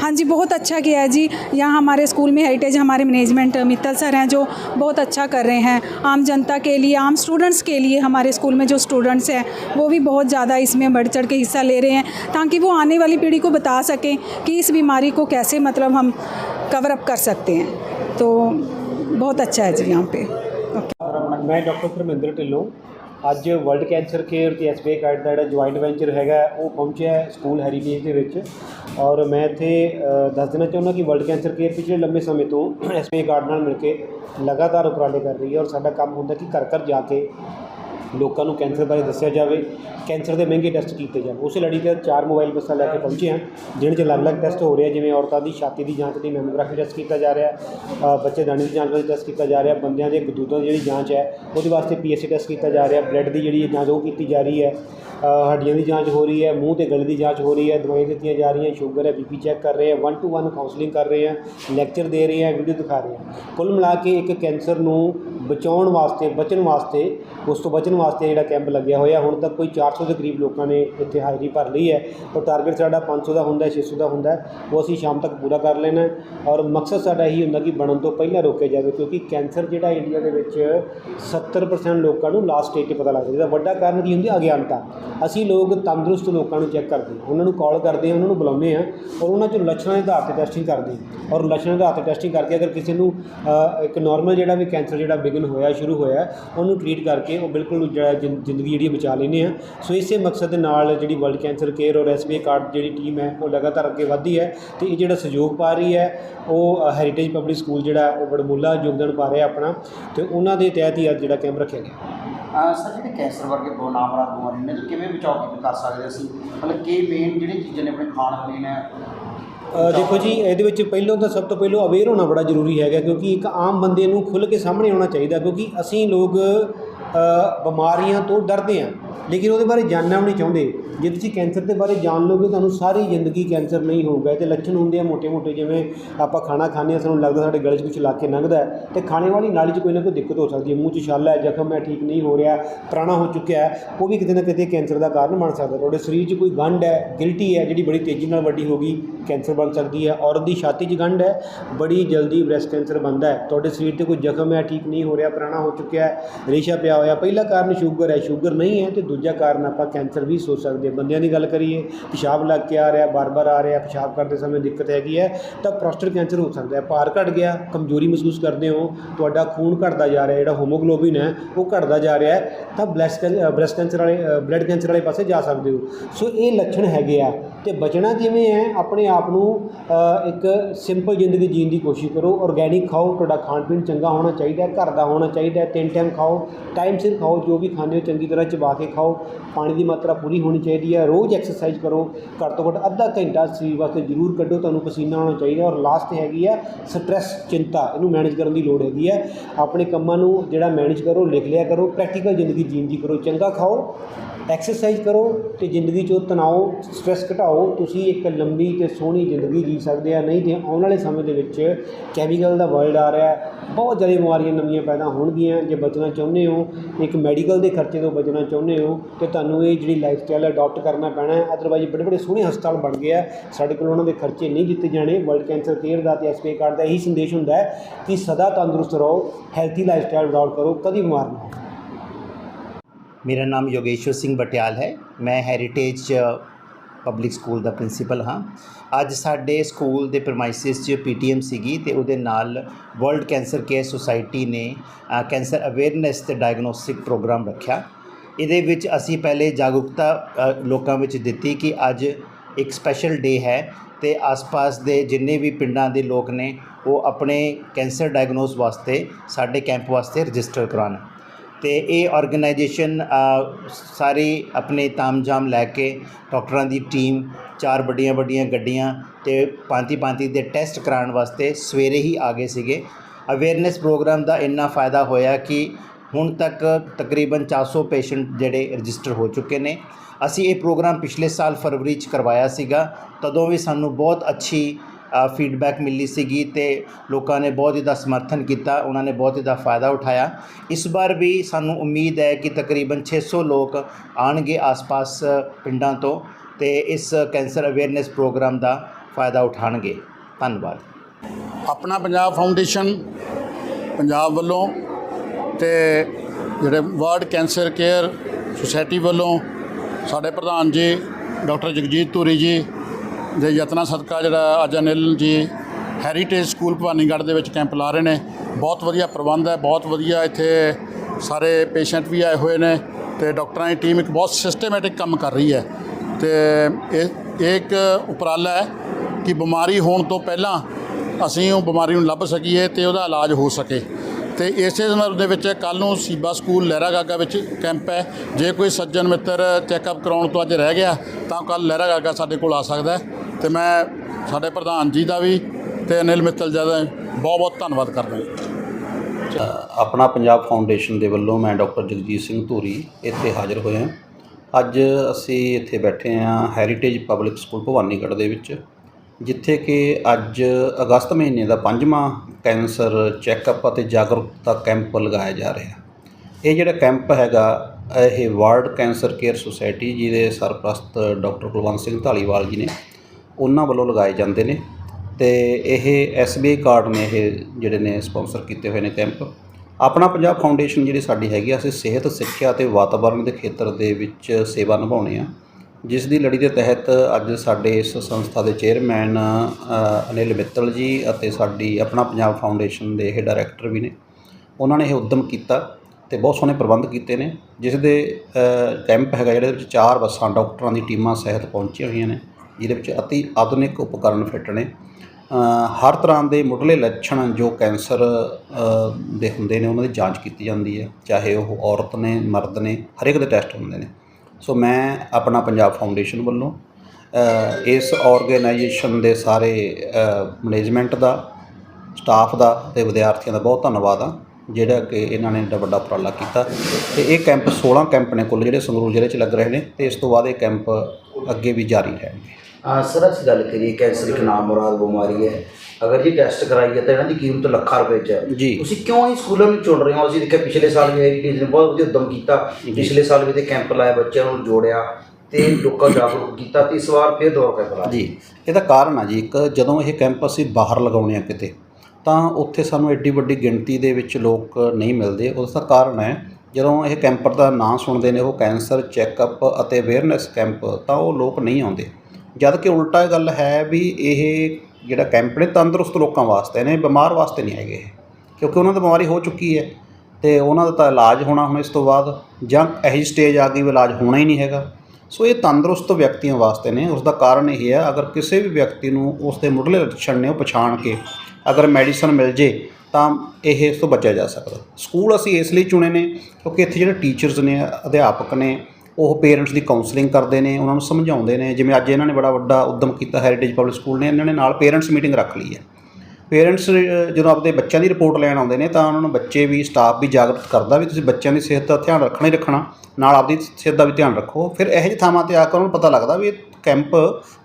हाँ जी, बहुत अच्छा किया है जी। यहाँ हमारे स्कूल में हेरिटेज हमारे मैनेजमेंट मित्तल सर हैं जो बहुत अच्छा कर रहे हैं। आम जनता के लिए, आम स्टूडेंट्स के लिए हमारे स्कूल में जो स्टूडेंट्स हैं, वो भी बहुत ज़्यादा इसमें बढ़ चढ़ के हिस्सा ले रहे हैं, ताकि वो आने वाली पीढ़ी को बता सकें कि इस बीमारी को कैसे मतलब हम कवरअप कर सकते हैं। तो बहुत अच्छा है जी यहाँ पे ओके ਮੈਂ ਡਾਕਟਰ ਧਰਮਿੰਦਰ ਢਿੱਲੋਂ ਅੱਜ ਵਰਲਡ ਕੈਂਸਰ ਕੇਅਰ ਤੇ ਐਸਬੀਆਈ ਕਾਰਡ ਦਾ ਜਿਹੜਾ ਜੁਆਇੰਟ ਵੈਂਚਰ ਹੈਗਾ ਉਹ ਪਹੁੰਚਿਆ ਹੈ ਸਕੂਲ ਹੈਰੀਟੇਜ ਦੇ ਵਿੱਚ ਔਰ ਮੈਂ ਇੱਥੇ ਅ, ਦੱਸ ਦੇਣਾ ਚਾਹੁੰਦਾ ਕਿ ਵਰਲਡ ਕੈਂਸਰ ਕੇਅਰ ਪਿਛਲੇ ਲੰਬੇ ਸਮੇਂ ਤੋਂ ਐਸਬੀਆਈ ਕਾਰਡ ਨਾਲ ਮਿਲ ਕੇ ਲਗਾਤਾਰ ਉਪਰਾਲੇ ਕਰ ਰਹੀ ਹੈ ਔਰ ਸਾਡਾ ਕੰਮ ਹੁੰਦਾ ਕਿ ਘਰ ਘਰ ਜਾ ਕੇ ਲੋਕਾਂ ਨੂੰ ਕੈਂਸਰ ਬਾਰੇ ਦੱਸਿਆ ਜਾਵੇ ਕੈਂਸਰ ਦੇ ਮਹਿੰਗੇ ਟੈਸਟ ਕੀਤੇ ਜਾਣ। ਉਸੇ ਲੜੀ ਤੇ ਚਾਰ ਮੋਬਾਈਲ ਬੱਸਾਂ ਲੈ ਕੇ ਪਹੁੰਚੇ ਹਾਂ ਜਿਹਨਾਂ 'ਚ ਅਲੱਗ-ਅਲੱਗ ਟੈਸਟ ਹੋ ਰਿਹਾ ਜਿਵੇਂ ਔਰਤਾਂ ਦੀ ਛਾਤੀ ਦੀ ਜਾਂਚ ਲਈ ਮੈਮੋਗ੍ਰਾਫੀ ਟੈਸਟ ਕੀਤਾ ਜਾ ਰਿਹਾ ਅ, ਬੱਚੇਦਾਨੀ ਦੀ ਜਾਂਚ ਵਾਸਤੇ ਟੈਸਟ ਕੀਤਾ ਜਾ ਰਿਹਾ ਬੰਦਿਆਂ ਦੇ ਗਦੂਦਾਂ ਦੀ ਜਿਹੜੀ ਜਾਂਚ ਹੈ ਉਹਦੇ ਵਾਸਤੇ ਪੀਐਸਸੀ ਟੈਸਟ ਕੀਤਾ ਜਾ ਰਿਹਾ ਬਲੱਡ ਦੀ ਜਿਹੜੀ ਜਾਂਚ ਉਹ ਕੀਤੀ ਜਾ ਰਹੀ ਹੈ। ਹੱਡੀਆਂ ਦੀ ਜਾਂਚ ਹੋ ਰਹੀ ਹੈ, ਮੂੰਹ ਤੇ ਗਲੇ ਦੀ ਜਾਂਚ ਹੋ ਰਹੀ ਹੈ, ਦਵਾਈਆਂ ਦਿੱਤੀਆਂ ਜਾ ਰਹੀਆਂ, ਸ਼ੂਗਰ ਹੈ, ਬੀਪੀ ਚੈੱਕ ਕਰ ਰਹੇ ਆ ਵਨ ਟੂ ਵਨ ਕਾਉਂਸਲਿੰਗ ਕਰ ਰਹੇ ਆ ਲੈਕਚਰ ਦੇ ਰਹੇ ਆ ਵੀਡੀਓ ਦਿਖਾ ਰਹੇ ਆ ਕੁੱਲ ਮਿਲਾ ਕੇ ਇੱਕ ਕੈਂਸਰ ਨੂੰ ਬਚਾਉਣ ਵਾਸਤੇ, ਬਚਣ ਵਾਸਤੇ, ਉਸ ਤੋਂ ਬਚਣ ਵਾਸਤੇ ਜਿਹੜਾ ਕੈਂਪ ਲੱਗਿਆ ਹੋਇਆ, ਹੁਣ ਤੱਕ ਕੋਈ 400 ਦੇ ਕਰੀਬ ਲੋਕਾਂ ਨੇ ਇੱਥੇ ਹਾਜ਼ਰੀ ਭਰ ਲਈ ਹੈ। ਔਰ ਟਾਰਗੇਟ ਸਾਡਾ 500 ਦਾ ਹੁੰਦਾ ਹੈ 600 ਦਾ ਹੁੰਦਾ ਹੈ, ਉਹ ਅਸੀਂ ਸ਼ਾਮ ਤੱਕ ਪੂਰਾ ਕਰ ਲੈਣਾ ਔਰ ਮਕਸਦ ਸਾਡਾ ਇਹੀ ਹੁੰਦਾ ਕਿ ਬਣਨ ਤੋਂ ਪਹਿਲਾਂ ਰੋਕਿਆ ਜਾਵੇ, ਕਿਉਂਕਿ ਕੈਂਸਰ ਜਿਹੜਾ ਇੰਡੀਆ ਦੇ ਵਿੱਚ 70% ਲੋਕਾਂ ਨੂੰ ਲਾਸਟ ਸਟੇਜ 'ਤੇ ਪਤਾ ਲੱਗਦਾ ਜਿਹਦਾ ਵੱਡਾ ਕਾਰਨ ਕੀ ਹੁੰਦੀ? ਅਗਿਆਨਤਾ। ਅਸੀਂ ਲੋਕ ਤੰਦਰੁਸਤ ਲੋਕਾਂ ਨੂੰ ਚੈੱਕ ਕਰਦੇ ਹਾਂ। ਉਹਨਾਂ ਨੂੰ ਕਾਲ ਕਰਦੇ ਹਾਂ, ਉਹਨਾਂ ਨੂੰ ਬੁਲਾਉਂਦੇ ਹਾਂ ਔਰ ਉਹਨਾਂ 'ਚੋਂ ਲੱਛਣਾਂ ਦੇ ਆਧਾਰ ਤੇ ਟੈਸਟਿੰਗ ਕਰਦੇ ਹਾਂ। ਔਰ ਲੱਛਣਾਂ ਦੇ ਆਧਾਰ ਤੇ ਟੈਸਟਿੰਗ ਕਰਕੇ ਅਗਰ ਕਿਸੇ ਨੂੰ ਇੱਕ ਨਾਰਮਲ ਜਿਹੜਾ ਵੀ ਕੈਂਸਰ ਜਿਹੜਾ ਬਿਗਨ ਹੋਇਆ, ਸ਼ੁਰੂ ਹੋਇਆ, ਉਹਨੂੰ ਟ੍ਰੀਟ ਕਰਕੇ ਉਹ ਬਿਲਕੁਲ ਜਿਹੜਾ ਜ਼ਿੰ- ਜ਼ਿੰਦਗੀ ਜਿਹੜੀ ਬਚਾ ਲੈਂਦੇ ਆ ਸੋ ਇਸੇ ਮਕਸਦ ਦੇ ਨਾਲ ਜਿਹੜੀ ਵਰਲਡ ਕੈਂਸਰ ਕੇਅਰ ਔਰ ਐਸਬੀਆਈ ਕਾਰਡ ਜਿਹੜੀ ਟੀਮ ਹੈ, ਉਹ ਲਗਾਤਾਰ ਅੱਗੇ ਵਧਦੀ ਹੈ ਤੇ ਇਹ ਜਿਹੜਾ ਸਹਿਯੋਗ ਪਾ ਰਹੀ ਹੈ, ਉਹ ਹੈਰੀਟੇਜ ਪਬਲਿਕ ਸਕੂਲ ਜਿਹੜਾ ਉਹ ਬੜਮੁੱਲਾ ਯੋਗਦਾਨ ਪਾ ਰਿਹਾ ਆਪਣਾ ਤੇ ਉਹਨਾਂ ਦੇ ਤਹਿਤ ਹੀ ਅੱਜ ਜਿਹੜਾ ਕੈਂਪ ਰੱਖਿਆ ਗਿਆ। ਸਰ, ਜਿਹੜੇ ਕੈਂਸਰ ਵਰਗੇ ਦੋ ਨਾਮਰਾਦ ਬਿਮਾਰੀ ਨੇ ਤੋਂ ਕਿਵੇਂ ਬਚਾਅ ਕੀ ਕਰ ਸਕਦੇ ਅਸੀਂ? ਮਤਲਬ ਕਿ ਮੇਨ ਜਿਹੜੀ ਚੀਜ਼ਾਂ ਨੇ ਆਪਣੇ ਖਾਣ ਪੀਣ ਹੈ ਦੇਖੋ ਜੀ, ਇਹਦੇ ਵਿੱਚ ਪਹਿਲਾਂ ਤਾਂ ਸਭ ਤੋਂ ਪਹਿਲਾਂ ਅਵੇਅਰ ਹੋਣਾ ਬੜਾ ਜ਼ਰੂਰੀ ਹੈਗਾ, ਕਿਉਂਕਿ ਇੱਕ ਆਮ ਬੰਦੇ ਨੂੰ ਖੁੱਲ੍ਹ ਕੇ ਸਾਹਮਣੇ ਆਉਣਾ ਚਾਹੀਦਾ, ਕਿਉਂਕਿ ਅਸੀਂ ਲੋਕ ਬਿਮਾਰੀਆਂ ਤੋਂ ਡਰਦੇ ਹਾਂ, ਲੇਕਿਨ ਉਹਦੇ ਬਾਰੇ ਜਾਣਨਾ ਵੀ ਨਹੀਂ ਚਾਹੁੰਦੇ। ਜੇ ਤੁਸੀਂ ਕੈਂਸਰ ਦੇ ਬਾਰੇ ਜਾਣ ਲੋਗੇ ਤੁਹਾਨੂੰ ਸਾਰੀ ਜ਼ਿੰਦਗੀ ਕੈਂਸਰ ਨਹੀਂ ਹੋਊਗਾ। ਤੇ ਲੱਛਣ ਹੁੰਦੇ ਆ ਮੋਟੇ ਮੋਟੇ ਜਿਵੇਂ ਆਪਾਂ ਖਾਣਾ ਖਾਂਦੇ ਆ ਸਾਨੂੰ ਲੱਗਦਾ ਸਾਡੇ ਗਲੇ 'ਚ ਕੁਝ ਲਾ ਕੇ ਲੰਘਦਾ ਤੇ ਖਾਣੇ ਵਾਲੀ ਨਾਲੀ 'ਚ ਕੋਈ ਨਾ ਕੋਈ ਦਿੱਕਤ ਹੋ ਸਕਦੀ ਹੈ। ਮੂੰਹ 'ਚ ਛਾਲਾ ਹੈ, ਜ਼ਖਮ ਹੈ, ਠੀਕ ਨਹੀਂ ਹੋ ਰਿਹਾ, ਪੁਰਾਣਾ ਹੋ ਚੁੱਕਿਆ ਹੈ, ਉਹ ਵੀ ਕਿਤੇ ਨਾ ਕਿਤੇ ਕੈਂਸਰ ਦਾ ਕਾਰਨ ਬਣ ਸਕਦਾ। ਤੁਹਾਡੇ ਸਰੀਰ 'ਚ ਕੋਈ ਗੰਢ ਹੈ, ਗਿਲਟੀ ਹੈ, ਜਿਹੜੀ ਬੜੀ ਤੇਜ਼ੀ ਨਾਲ ਵੱਡੀ ਹੋ ਗਈ, ਕੈਂਸਰ ਬਣ ਸਕਦੀ ਹੈ। ਔਰਤ ਦੀ ਛਾਤੀ 'ਚ ਗੰਢ ਹੈ, ਬੜੀ ਜਲਦੀ ਬ੍ਰੈਸਟ ਕੈਂਸਰ ਬਣਦਾ ਹੈ। ਤੁਹਾਡੇ ਸਰੀਰ ਤੇ ਕੋਈ ਜ਼ਖਮ ਹੈ, ਠੀਕ ਨਹੀਂ ਹੋ ਰਿਹਾ, ਪੁਰਾਣਾ ਹੋ ਚੁੱਕਿਆ ਹੈ, ਰੇਸ਼ਾ ਪਿਆ ਹੋਇਆ, ਪਹਿਲਾ ਕਾਰਨ ਸ਼ੂਗਰ ਹੈ। ਸ਼ੂਗਰ ਨਹੀਂ ਹੈ ਤੇ ਦੂਜਾ ਕਾਰਨ ਆਪਾਂ ਕੈਂਸਰ ਵੀ ਸੋਚ ਸਕਦੇ ਜੇ ਬੰਦਿਆਂ ਦੀ ਗੱਲ ਕਰੀਏ, ਪਿਸ਼ਾਬ ਲੱਗ ਕੇ ਆ ਰਿਹਾ, ਬਾਰ-ਬਾਰ ਆ ਰਿਹਾ, ਪਿਸ਼ਾਬ ਕਰਦੇ ਸਮੇਂ ਦਿੱਕਤ ਹੈਗੀ ਹੈ, ਤਾਂ ਪ੍ਰੋਸਟੇਟ ਕੈਂਸਰ ਹੋ ਸਕਦਾ ਹੈ। ਭਾਰ ਘਟ ਗਿਆ, ਕਮਜ਼ੋਰੀ ਮਹਿਸੂਸ ਕਰਦੇ ਹੋ, ਤੁਹਾਡਾ ਖੂਨ ਘਟਦਾ ਜਾ ਰਿਹਾ, ਜਿਹੜਾ ਹੋਮੋਗਲੋਬਿਨ ਹੈ, ਉਹ ਘਟਦਾ ਜਾ ਰਿਹਾ ਹੈ, ਤਾਂ ਬਲੈਸ ਬ੍ਰੈਸਟ ਕੈਂਸਰ ਵਾਲੇ ਬਲੱਡ ਕੈਂਸਰ ਵਾਲੇ ਪਾਸੇ ਜਾ ਸਕਦੇ ਹੋ। ਸੋ ਇਹ ਲੱਛਣ ਹੈਗੇ ਆ, ਤੇ ਬਚਣਾ ਕਿਵੇਂ ਹੈ, ਆਪਣੇ ਆਪ ਨੂੰ ਇੱਕ ਸਿੰਪਲ ਜ਼ਿੰਦਗੀ ਜੀਣ ਦੀ ਕੋਸ਼ਿਸ਼ ਕਰੋ ਆਰਗੈਨਿਕ ਖਾਓ, ਤੁਹਾਡਾ ਖਾਣ ਪੀਣ ਚੰਗਾ ਹੋਣਾ ਚਾਹੀਦਾ ਹੈ, ਘਰ ਦਾ ਹੋਣਾ ਚਾਹੀਦਾ ਹੈ, ਤਿੰਨ ਟਾਈਮ ਖਾਓ ਟਾਈਮ ਸਿਰ ਖਾਓ, ਜੋ ਵੀ ਖਾਂਦੇ ਹੋ, ਚੰਗੀ ਤਰ੍ਹਾਂ ਚਬਾ ਕੇ ਖਾਓ, ਪਾਣੀ ਦੀ ਮਾਤਰਾ ਪੂਰੀ ਹੋਣੀ ਚਾਹੀਦੀ ਹੈ ਰੋਜ਼ ਐਕਸਰਸਾਈਜ਼ ਕਰੋ, ਘੱਟ ਤੋਂ ਘੱਟ ਅੱਧਾ ਘੰਟਾ ਸਰੀਰ ਵਾਸਤੇ ਜ਼ਰੂਰ ਕੱਢੋ, ਤੁਹਾਨੂੰ ਪਸੀਨਾ ਆਉਣਾ ਚਾਹੀਦਾ ਔਰ ਲਾਸਟ ਹੈਗੀ ਹੈ ਸਟ੍ਰੈਸ ਚਿੰਤਾ, ਇਹਨੂੰ ਮੈਨੇਜ ਕਰਨ ਦੀ ਲੋੜ ਹੈਗੀ ਹੈ ਆਪਣੇ ਕੰਮਾਂ ਨੂੰ ਜਿਹੜਾ ਮੈਨੇਜ ਕਰੋ, ਲਿਖ ਲਿਆ ਕਰੋ ਪ੍ਰੈਕਟੀਕਲ ਜ਼ਿੰਦਗੀ ਜੀਣ ਦੀ ਕਰੋ, ਚੰਗਾ ਖਾਓ ਐਕਸਰਸਾਈਜ਼ ਕਰੋ ਤੇ ਜ਼ਿੰਦਗੀ 'ਚੋਂ ਤਣਾਓ ਸਟ੍ਰੈਸ ਘਟਾਓ, ਤੁਸੀਂ ਇੱਕ ਲੰਬੀ ਤੇ ਸੋਹਣੀ ਜ਼ਿੰਦਗੀ ਜੀ ਸਕਦੇ ਆ। ਨਹੀਂ ਤੇ ਆਉਣ ਵਾਲੇ ਸਮੇਂ ਦੇ ਵਿੱਚ ਕੈਮੀਕਲ ਦਾ ਵਰਲਡ ਆ ਰਿਹਾ ਹੈ ਬਹੁਤ ਜ਼ਿਆਦਾ ਬਿਮਾਰੀਆਂ ਨਵੀਆਂ ਪੈਦਾ ਹੋਣਗੀਆਂ, ਜੇ ਬਚਣਾ ਚਾਹੁੰਦੇ ਹੋ, ਇੱਕ ਮੈਡੀਕਲ ਦੇ ਖਰਚੇ ਤੋਂ ਬਚਣਾ ਚਾਹੁੰਦੇ ਹੋ, ਤਾਂ ਤੁਹਾਨੂੰ ਇਹ ਜਿਹੜੀ ਲਾਈਫ ਸਟਾਈਲ ਅਡਾਪਟ ਕਰਨਾ ਪੈਣਾ ਹੈ। ਅਦਰਵਾਈਜ਼ ਬੜੇ ਬੜੇ ਸੋਹਣੇ ਹਸਪਤਾਲ ਬਣ ਗਏ ਆ। ਸਾਡੇ ਕੋਲ ਉਹਨਾਂ ਦੇ ਖਰਚੇ ਨਹੀਂ ਦਿੱਤੇ ਜਾਣੇ। ਵਰਲਡ ਕੈਂਸਰ ਕੇਅਰ ਦਾ ਤੇ ਐਸਪੀ ਕਾਰਡ ਦਾ ਇਹੀ ਸੰਦੇਸ਼ ਹੁੰਦਾ ਹੈ ਕਿ ਸਦਾ ਤੰਦਰੁਸਤ ਰਹੋ ਹੈਲਥੀ ਲਾਈਫ ਸਟਾਈਲ ਅਡਾਪਟ ਕਰੋ, ਕਦੀ ਬਿਮਾਰ ਨਾ ਹੋ ਮੇਰਾ ਨਾਮ ਯੋਗੇਸ਼ਵਰ ਸਿੰਘ ਬਟਿਆਲ ਹੈ। ਮੈਂ ਹੈਰੀਟੇਜ ਪਬਲਿਕ ਸਕੂਲ ਦਾ ਪ੍ਰਿੰਸੀਪਲ ਹਾਂ। ਅੱਜ ਸਾਡੇ ਸਕੂਲ ਦੇ ਪ੍ਰਮਾਈਸਿਸ 'ਚ ਪੀਟੀਐਮ ਸੀਗੀ ਤੇ ਉਹਦੇ ਨਾਲ ਵਰਲਡ ਕੈਂਸਰ ਕੇਅਰ ਸੁਸਾਇਟੀ ਨੇ ਕੈਂਸਰ ਅਵੇਅਰਨੈਸ ਤੇ ਡਾਇਗਨੋਸਟਿਕ ਪ੍ਰੋਗਰਾਮ ਰੱਖਿਆ। ਇਹਦੇ ਵਿੱਚ ਅਸੀਂ ਪਹਿਲੇ ਜਾਗਰੂਕਤਾ ਲੋਕਾਂ ਵਿੱਚ ਦਿੱਤੀ ਕਿ ਅੱਜ ਇੱਕ ਸਪੈਸ਼ਲ ਡੇ ਹੈ ਤੇ ਆਸ-ਪਾਸ ਦੇ ਜਿੰਨੇ ਵੀ ਪਿੰਡਾਂ ਦੇ ਲੋਕ ਨੇ, ਉਹ ਆਪਣੇ ਕੈਂਸਰ ਡਾਇਗਨੋਸ ਵਾਸਤੇ ਸਾਡੇ ਕੈਂਪ ਵਾਸਤੇ ਰਜਿਸਟਰ ਕਰਾਉਣ। ਤੇ ਇਹ ਆਰਗੇਨਾਈਜੇਸ਼ਨ ਸਾਰੀ ਆਪਣੇ ਤਾਮਝਾਮ ਲੈ ਕੇ ਡਾਕਟਰਾਂ ਦੀ ਟੀਮ ਚਾਰ ਵੱਡੀਆਂ ਵੱਡੀਆਂ ਗੱਡੀਆਂ ਤੇ ਪਾਂਤੀ ਪਾਂਤੀ ਦੇ ਟੈਸਟ ਕਰਾਉਣ ਵਾਸਤੇ ਸਵੇਰੇ ਹੀ ਆ ਗਏ ਸੀਗੇ। ਅਵੇਅਰਨੈਸ ਪ੍ਰੋਗਰਾਮ ਦਾ ਇੰਨਾ ਫਾਇਦਾ ਹੋਇਆ ਕਿ ਹੁਣ ਤੱਕ ਤਕਰੀਬਨ 400 ਪੇਸ਼ੈਂਟ ਜਿਹੜੇ ਰਜਿਸਟਰ ਹੋ ਚੁੱਕੇ ਨੇ। ਅਸੀਂ ਇਹ ਪ੍ਰੋਗਰਾਮ ਪਿਛਲੇ ਸਾਲ ਫਰਵਰੀ ਚ ਕਰਵਾਇਆ ਸੀਗਾ। ਤਦੋਂ ਵੀ ਸਾਨੂੰ ਬਹੁਤ ਅੱਛੀ ਫੀਡਬੈਕ ਮਿਲੀ ਸੀਗੀ ਤੇ ਲੋਕਾਂ ਨੇ ਬਹੁਤ ਇਹਦਾ ਸਮਰਥਨ ਕੀਤਾ, ਉਹਨਾਂ ਨੇ ਬਹੁਤ ਇਹਦਾ ਫਾਇਦਾ ਉਠਾਇਆ। ਇਸ ਵਾਰ ਵੀ ਸਾਨੂੰ ਉਮੀਦ ਹੈ ਕਿ ਤਕਰੀਬਨ 600 ਲੋਕ ਆਣਗੇ ਆਸ-ਪਾਸ ਪਿੰਡਾਂ ਤੋਂ ਤੇ ਇਸ ਕੈਂਸਰ ਅਵੇਅਰਨੈਸ ਪ੍ਰੋਗਰਾਮ ਦਾ ਫਾਇਦਾ ਉਠਾਣਗੇ ਧੰਨਵਾਦ। ਆਪਣਾ ਪੰਜਾਬ ਫਾਊਂਡੇਸ਼ਨ ਪੰਜਾਬ ਵੱਲੋਂ ਤੇ ਜਿਹੜੇ ਵਰਲਡ ਕੈਂਸਰ ਕੇਅਰ ਸੁਸਾਇਟੀ ਵੱਲੋਂ ਸਾਡੇ ਪ੍ਰਧਾਨ ਜੀ, ਡਾਕਟਰ ਜਗਜੀਤ ਧੂਰੀ ਜੀ ਦੇ ਯਤਨਾਂ ਸਦਕਾ ਜਿਹੜਾ ਅੱਜ ਅਨਿਲ ਜੀ ਹੈਰੀਟੇਜ ਸਕੂਲ ਭਵਾਨੀਗੜ੍ਹ ਦੇ ਵਿੱਚ ਕੈਂਪ ਲਾ ਰਹੇ ਨੇ। ਬਹੁਤ ਵਧੀਆ ਪ੍ਰਬੰਧ ਹੈ, ਬਹੁਤ ਵਧੀਆ ਇੱਥੇ ਸਾਰੇ ਪੇਸ਼ੈਂਟ ਵੀ ਆਏ ਹੋਏ ਨੇ ਤੇ ਡਾਕਟਰਾਂ ਦੀ ਟੀਮ ਇੱਕ ਬਹੁਤ ਸਿਸਟਮੈਟਿਕ ਕੰਮ ਕਰ ਰਹੀ ਹੈ। ਤੇ ਇਹ ਇਹ ਇੱਕ ਉਪਰਾਲਾ ਹੈ ਕਿ ਬਿਮਾਰੀ ਹੋਣ ਤੋਂ ਪਹਿਲਾਂ ਅਸੀਂ ਉਹ ਬਿਮਾਰੀ ਨੂੰ ਲੱਭ ਸਕੀਏ ਤੇ ਉਹਦਾ ਇਲਾਜ ਹੋ ਸਕੇ। ਤੇ ਇਸੇ ਸੰਦਰਭ ਦੇ ਵਿੱਚ ਕੱਲ ਨੂੰ ਸੀਬਾ ਸਕੂਲ ਲਹਿਰਾ ਗਾਗਾ ਵਿੱਚ ਕੈਂਪ ਹੈ। ਜੇ ਕੋਈ ਸੱਜਣ ਮਿੱਤਰ ਚੈੱਕਅਪ ਕਰਾਉਣ ਤੋਂ ਅੱਜ ਰਹਿ ਗਿਆ, ਤਾਂ ਕੱਲ ਲਹਿਰਾ ਗਾਗਾ ਸਾਡੇ ਕੋਲ ਆ ਸਕਦਾ ਹੈ। ਤੇ ਮੈਂ ਸਾਡੇ ਪ੍ਰਧਾਨ ਜੀ ਦਾ ਵੀ ਤੇ ਅਨਿਲ ਮਿੱਤਲ ਜੀ ਦਾ ਬਹੁਤ ਬਹੁਤ ਧੰਨਵਾਦ ਕਰਦਾ ਆਪਣਾ ਪੰਜਾਬ ਫਾਊਂਡੇਸ਼ਨ ਦੇ ਵੱਲੋਂ ਮੈਂ ਡਾਕਟਰ ਜਗਜੀਤ ਸਿੰਘ ਧੂਰੀ ਇੱਥੇ ਹਾਜ਼ਰ ਹੋਏ ਹਾਂ। ਅੱਜ ਅਸੀਂ ਇੱਥੇ ਬੈਠੇ ਹਾਂ ਹੈਰੀਟੇਜ ਪਬਲਿਕ ਸਕੂਲ ਭਵਾਨੀਗੜ੍ਹ ਦੇ ਵਿੱਚ, ਜਿੱਥੇ ਕਿ ਅੱਜ ਅਗਸਤ ਮਹੀਨੇ ਦਾ ਪੰਜਵਾਂ ਕੈਂਸਰ ਚੈੱਕਅਪ ਅਤੇ ਜਾਗਰੂਕਤਾ ਕੈਂਪ ਲਗਾਇਆ ਜਾ ਰਿਹਾ ਇਹ ਜਿਹੜਾ ਕੈਂਪ ਹੈਗਾ, ਇਹ ਵਰਲਡ ਕੈਂਸਰ ਕੇਅਰ ਸੁਸਾਇਟੀ ਜਿਹਦੇ ਸਰਪ੍ਰਸਤ ਡਾਕਟਰ ਕੁਲਵੰਤ ਸਿੰਘ ਢਾਲੀਵਾਲ ਜੀ ਨੇ ਉਹਨਾਂ ਵੱਲੋਂ ਲਗਾਏ ਜਾਂਦੇ ਨੇ ਤੇ ਇਹ ਐਸਬੀਆਈ ਕਾਰਡ ਨੇ ਇਹ ਜਿਹੜੇ ਨੇ ਸਪਾਂਸਰ ਕੀਤੇ ਹੋਏ ਨੇ ਕੈਂਪ। ਆਪਣਾ ਪੰਜਾਬ ਫਾਊਂਡੇਸ਼ਨ ਜਿਹੜੀ ਸਾਡੀ ਹੈਗੀ ਆ, ਅਸੀਂ ਸਿਹਤ, ਸਿੱਖਿਆ ਤੇ ਵਾਤਾਵਰਣ ਦੇ ਖੇਤਰ ਦੇ ਵਿੱਚ ਸੇਵਾ ਨਿਭਾਉਣੇ ਆ। ਜਿਸ ਦੀ ਲੜੀ ਦੇ ਤਹਿਤ ਅੱਜ ਸਾਡੇ ਇਸ ਸੰਸਥਾ ਦੇ ਚੇਅਰਮੈਨ ਅਨਿਲ ਮਿੱਤਲ ਜੀ ਅਤੇ ਸਾਡੀ ਆਪਣਾ ਪੰਜਾਬ ਫਾਊਂਡੇਸ਼ਨ ਦੇ ਇਹ ਡਾਇਰੈਕਟਰ ਵੀ ਨੇ। ਉਹਨਾਂ ਨੇ ਇਹ ਉਦਮ ਕੀਤਾ ਤੇ ਬਹੁਤ ਸੋਹਣੇ ਪ੍ਰਬੰਧ ਕੀਤੇ ਨੇ, ਜਿਸ ਦੇ ਕੈਂਪ ਹੈਗਾ ਜਿਹੜੇ ਵਿੱਚ ਚਾਰ ਬੱਸਾਂ, ਡਾਕਟਰਾਂ ਦੀ ਟੀਮਾਂ ਸਹਿਤ ਪਹੁੰਚੀਆਂ ਹੋਈਆਂ ਨੇ। ਜਿਹਦੇ ਵਿੱਚ ਅਤੀ ਆਧੁਨਿਕ ਉਪਕਰਨ ਫਿੱਟ ਨੇ। ਹਰ ਤਰ੍ਹਾਂ ਦੇ ਮੁੱਢਲੇ ਲੱਛਣ ਜੋ ਕੈਂਸਰ ਦੇ ਹੁੰਦੇ ਨੇ, ਉਹਨਾਂ ਦੀ ਜਾਂਚ ਕੀਤੀ ਜਾਂਦੀ ਹੈ। ਚਾਹੇ ਉਹ ਔਰਤ ਨੇ, ਮਰਦ ਨੇ ਹਰ ਇੱਕ ਦੇ ਟੈਸਟ ਹੁੰਦੇ ਨੇ। ਸੋ ਮੈਂ ਆਪਣਾ ਪੰਜਾਬ ਫਾਊਂਡੇਸ਼ਨ ਵੱਲੋਂ ਇਸ ਆਰਗੇਨਾਈਜੇਸ਼ਨ ਦੇ ਸਾਰੇ ਮੈਨੇਜਮੈਂਟ ਦਾ, ਸਟਾਫ ਦਾ ਤੇ ਵਿਦਿਆਰਥੀਆਂ ਦਾ ਬਹੁਤ ਧੰਨਵਾਦ ਆ ਜਿਹੜਾ ਕਿ ਇਹਨਾਂ ਨੇ ਏਡਾ ਵੱਡਾ ਉਪਰਾਲਾ ਕੀਤਾ। ਤੇ ਇਹ ਕੈਂਪ 16 ਕੈਂਪ ਨੇ ਕੁੱਲ ਜਿਹੜੇ ਸੰਗਰੂਰ ਜ਼ਿਲ੍ਹੇ 'ਚ ਲੱਗ ਰਹੇ ਨੇ ਤੇ ਇਸ ਤੋਂ ਬਾਅਦ ਇਹ ਕੈਂਪ ਅੱਗੇ ਵੀ ਜਾਰੀ ਰਹਿਣਗੇ। ਸਰ ਅਸੀਂ ਗੱਲ ਕਰੀਏ ਕੈਂਸਰ ਇੱਕ ਨਾਮ ਮੁਰਾਦ ਬਿਮਾਰੀ ਹੈ। ਅਗਰ ਜੀ ਟੈਸਟ ਕਰਾਈਏ ਤਾਂ ਇਹਨਾਂ ਦੀ ਕੀਮਤ ਲੱਖਾਂ ਰੁਪਏ ਚ ਹੈ। ਜੀ। ਤੁਸੀਂ ਕਿਉਂ ਇਹ ਸਕੂਲਾਂ ਨੂੰ ਚੁਣ ਰਹੇ ਹੋ? ਅਸੀਂ ਦੇਖਿਆ ਪਿਛਲੇ ਸਾਲ ਵੀ ਹੈਰੀਟੇਜ ਨੇ ਬਹੁਤ ਵਧੀਆ ਉਦਮ ਕੀਤਾ। ਪਿਛਲੇ ਸਾਲ ਵੀ ਤੇ ਕੈਂਪ ਲਾਇਆ ਬੱਚਿਆਂ ਨੂੰ ਜੋੜਿਆ ਤੇ ਲੋਕਾਂ ਜਾਗਰੂਕ ਕੀਤਾ ਤੇ ਇਸ ਵਾਰ ਫਿਰ ਦੁਬਾਰਾ ਕੈਂਪ ਲਾਇਆ। ਜੀ। ਇਹਦਾ ਕਾਰਨ ਆ ਜੀ ਇੱਕ ਜਦੋਂ ਇਹ ਕੈਂਪ ਅਸੀਂ ਬਾਹਰ ਲਗਾਉਣੇ ਆ ਕਿਤੇ ਤਾਂ ਉੱਥੇ ਸਾਨੂੰ ਐਡੀ ਵੱਡੀ ਗਿਣਤੀ ਦੇ ਵਿੱਚ ਲੋਕ ਨਹੀਂ ਮਿਲਦੇ। ਉਸ ਦਾ ਕਾਰਨ ਹੈ ਜਦੋਂ ਇਹ ਕੈਂਪ ਦਾ ਨਾਂ ਸੁਣਦੇ ਨੇ ਉਹ ਕੈਂਸਰ ਚੈੱਕਅਪ ਅਤੇ ਅਵੇਅਰਨੈਸ ਕੈਂਪ ਤਾਂ ਉਹ ਲੋਕ ਨਹੀਂ ਆਉਂਦੇ। ਜਦ ਕਿ ਉਲਟਾ ਇਹ ਗੱਲ ਹੈ ਵੀ ਇਹ ਜਿਹੜਾ ਕੈਂਪ ਨੇ ਤੰਦਰੁਸਤ ਲੋਕਾਂ ਵਾਸਤੇ ਨੇ, ਬਿਮਾਰ ਵਾਸਤੇ ਨਹੀਂ ਹੈਗੇ ਇਹ, ਕਿਉਂਕਿ ਉਹਨਾਂ ਦੀ ਬਿਮਾਰੀ ਹੋ ਚੁੱਕੀ ਹੈ ਤੇ ਉਹਨਾਂ ਦਾ ਤਾਂ ਇਲਾਜ ਹੋਣਾ ਹੁਣ ਇਸ ਤੋਂ ਬਾਅਦ, ਜਾਂ ਇਹੀ ਸਟੇਜ ਆ ਗਈ ਵੀ ਇਲਾਜ ਹੋਣਾ ਹੀ ਨਹੀਂ ਹੈਗਾ। ਸੋ ਇਹ ਤੰਦਰੁਸਤ ਵਿਅਕਤੀਆਂ ਵਾਸਤੇ ਨੇ ਉਸ ਦਾ ਕਾਰਨ ਇਹ ਹੈ, ਅਗਰ ਕਿਸੇ ਵੀ ਵਿਅਕਤੀ ਨੂੰ ਉਸ ਦੇ ਮੁੱਢਲੇ ਲੱਛਣ ਨੇ ਉਹ ਪਛਾਣ ਕੇ ਅਗਰ ਮੈਡੀਸਨ ਮਿਲ ਜੇ, ਤਾਂ ਇਹ ਇਸ ਤੋਂ ਬਚਿਆ ਜਾ ਸਕਦਾ। ਸਕੂਲ ਅਸੀਂ ਇਸ ਲਈ ਚੁਣੇ ਨੇ, ਕਿਉਂਕਿ ਇੱਥੇ ਜਿਹੜੇ ਟੀਚਰਸ ਨੇ, ਅਧਿਆਪਕ ਨੇ ਉਹ ਪੇਰੈਂਟਸ ਦੀ ਕਾਉਂਸਲਿੰਗ ਕਰਦੇ ਨੇ ਉਹਨਾਂ ਨੂੰ ਸਮਝਾਉਂਦੇ ਨੇ ਜਿਵੇਂ ਅੱਜ ਇਹਨਾਂ ਨੇ ਬੜਾ ਵੱਡਾ ਉਦਮ ਕੀਤਾ ਹੈਰੀਟੇਜ ਪਬਲਿਕ ਸਕੂਲ ਨੇ ਇਹਨਾਂ ਨੇ ਨਾਲ ਪੇਰੈਂਟਸ ਮੀਟਿੰਗ ਰੱਖ ਲਈ ਹੈ। ਪੇਰੈਂਟਸ ਜਦੋਂ ਆਪਦੇ ਬੱਚਿਆਂ ਦੀ ਰਿਪੋਰਟ ਲੈਣ ਆਉਂਦੇ ਨੇ ਤਾਂ ਉਹਨਾਂ ਨੂੰ ਬੱਚੇ ਵੀ ਸਟਾਫ ਵੀ ਜਾਗਰੂਕ ਕਰਦਾ ਵੀ ਤੁਸੀਂ ਬੱਚਿਆਂ ਦੀ ਸਿਹਤ ਦਾ ਧਿਆਨ ਰੱਖਣਾ ਹੀ ਰੱਖਣਾ ਨਾਲ ਆਪਦੀ ਸਿਹਤ ਦਾ ਵੀ ਧਿਆਨ ਰੱਖੋ। ਫਿਰ ਇਹੋ ਜਿਹੇ ਥਾਵਾਂ ਤੇ ਆ ਕੇ ਉਹਨਾਂ ਨੂੰ ਪਤਾ ਲੱਗਦਾ ਵੀ ਇਹ ਕੈਂਪ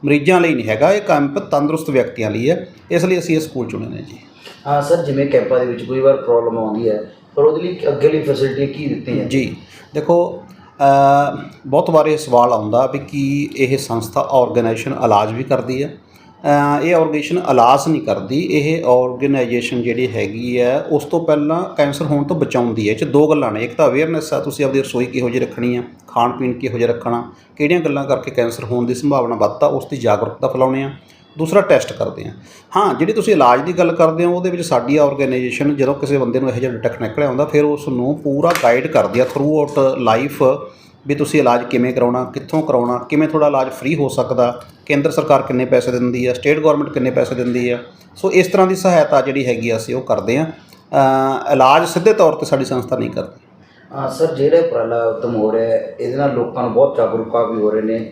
ਮਰੀਜ਼ਾਂ ਲਈ ਨਹੀਂ ਹੈਗਾ ਇਹ ਕੈਂਪ ਤੰਦਰੁਸਤ ਵਿਅਕਤੀਆਂ ਲਈ ਹੈ। ਇਸ ਲਈ ਅਸੀਂ ਇਹ ਸਕੂਲ ਚੁਣੇ ਨੇ ਜੀ। ਹਾਂ ਸਰ ਜਿਵੇਂ ਕੈਂਪਾਂ ਦੇ ਵਿੱਚ ਕੋਈ ਵਾਰ ਪ੍ਰੋਬਲਮ ਆਉਂਦੀ ਹੈ ਪਰ ਉਹਦੇ ਲਈ ਅੱਗੇ ਲਈ ਫੈਸਿਲਿਟੀ ਕੀ ਦਿੱਤੀ ਹੈ? ਜੀ ਦੇਖੋ ਬਹੁਤ ਵਾਰ ਇਹ ਸਵਾਲ ਆਉਂਦਾ ਵੀ ਕੀ ਇਹ ਸੰਸਥਾ ਆਰਗੇਨਾਈਜੇਸ਼ਨ ਇਲਾਜ ਵੀ ਕਰਦੀ ਹੈ? ਇਹ ਆਰਗੇਨਾਈਜੇਸ਼ਨ ਇਲਾਜ ਨਹੀਂ ਕਰਦੀ, ਇਹ ਆਰਗੇਨਾਈਜੇਸ਼ਨ ਜਿਹੜੀ ਹੈਗੀ ਹੈ, ਉਸ ਤੋਂ ਪਹਿਲਾਂ ਕੈਂਸਰ ਹੋਣ ਤੋਂ ਬਚਾਉਂਦੀ ਹੈ। ਇਹ 'ਚ ਦੋ ਗੱਲਾਂ ਨੇ। ਇੱਕ ਤਾਂ ਅਵੇਅਰਨੈਸ ਆ ਤੁਸੀਂ ਆਪਦੀ ਰਸੋਈ ਕਿਹੋ ਜਿਹੀ ਰੱਖਣੀ ਆ ਖਾਣ ਪੀਣ ਕਿਹੋ ਜਿਹਾ ਰੱਖਣਾ, ਕਿਹੜੀਆਂ ਗੱਲਾਂ ਕਰਕੇ ਕੈਂਸਰ ਹੋਣ ਦੀ ਸੰਭਾਵਨਾ ਵੱਧਦਾ ਉਸ ਦੀ ਜਾਗਰੂਕਤਾ ਫੈਲਾਉਂਦੇ ਆ। ਦੂਸਰਾ ਟੈਸਟ ਕਰਦੇ ਆ। ਹਾਂ, ਜਿਹੜੀ ਤੁਸੀਂ ਇਲਾਜ ਦੀ ਗੱਲ ਕਰਦੇ ਹੋ, ਉਹਦੇ ਵਿੱਚ ਸਾਡੀ ਆਰਗੇਨਾਈਜੇਸ਼ਨ ਜਦੋਂ ਕਿਸੇ ਬੰਦੇ ਨੂੰ ਇਹੋ ਜਿਹਾ ਡਿਟੈਕਟ ਨਿਕਲਿਆ ਹੁੰਦਾ ਫਿਰ ਉਸ ਨੂੰ ਪੂਰਾ ਗਾਈਡ ਕਰਦੀ ਆ ਥਰੂ ਆਊਟ ਲਾਈਫ ਵੀ ਤੁਸੀਂ ਇਲਾਜ ਕਿਵੇਂ ਕਰਾਉਣਾ, ਕਿੱਥੋਂ ਕਰਾਉਣਾ, ਕਿਵੇਂ ਤੁਹਾਡਾ ਇਲਾਜ ਫ੍ਰੀ ਹੋ ਸਕਦਾ, ਕੇਂਦਰ ਸਰਕਾਰ ਕਿੰਨੇ ਪੈਸੇ ਦਿੰਦੀ ਆ ਸਟੇਟ ਗਵਰਨਮੈਂਟ ਕਿੰਨੇ ਪੈਸੇ ਦਿੰਦੀ ਆ। ਸੋ ਇਸ ਤਰ੍ਹਾਂ ਦੀ ਸਹਾਇਤਾ ਜਿਹੜੀ ਹੈਗੀ ਆ, ਅਸੀਂ ਉਹ ਕਰਦੇ ਆ। ਇਲਾਜ ਸਿੱਧੇ ਤੌਰ ਤੇ ਸਾਡੀ ਸੰਸਥਾ ਨਹੀਂ ਕਰਦੀ। ਹਾਂ, ਸਰ, ਜਿਹੜੇ ਉਪਰਾਲਾ ਉਦਮ ਹੋ ਰਿਹਾ ਇਹਦੇ ਨਾਲ ਲੋਕਾਂ ਨੂੰ ਬਹੁਤ ਜਾਗਰੂਕਤਾ ਵੀ ਹੋ ਰਹੇ ਨੇ।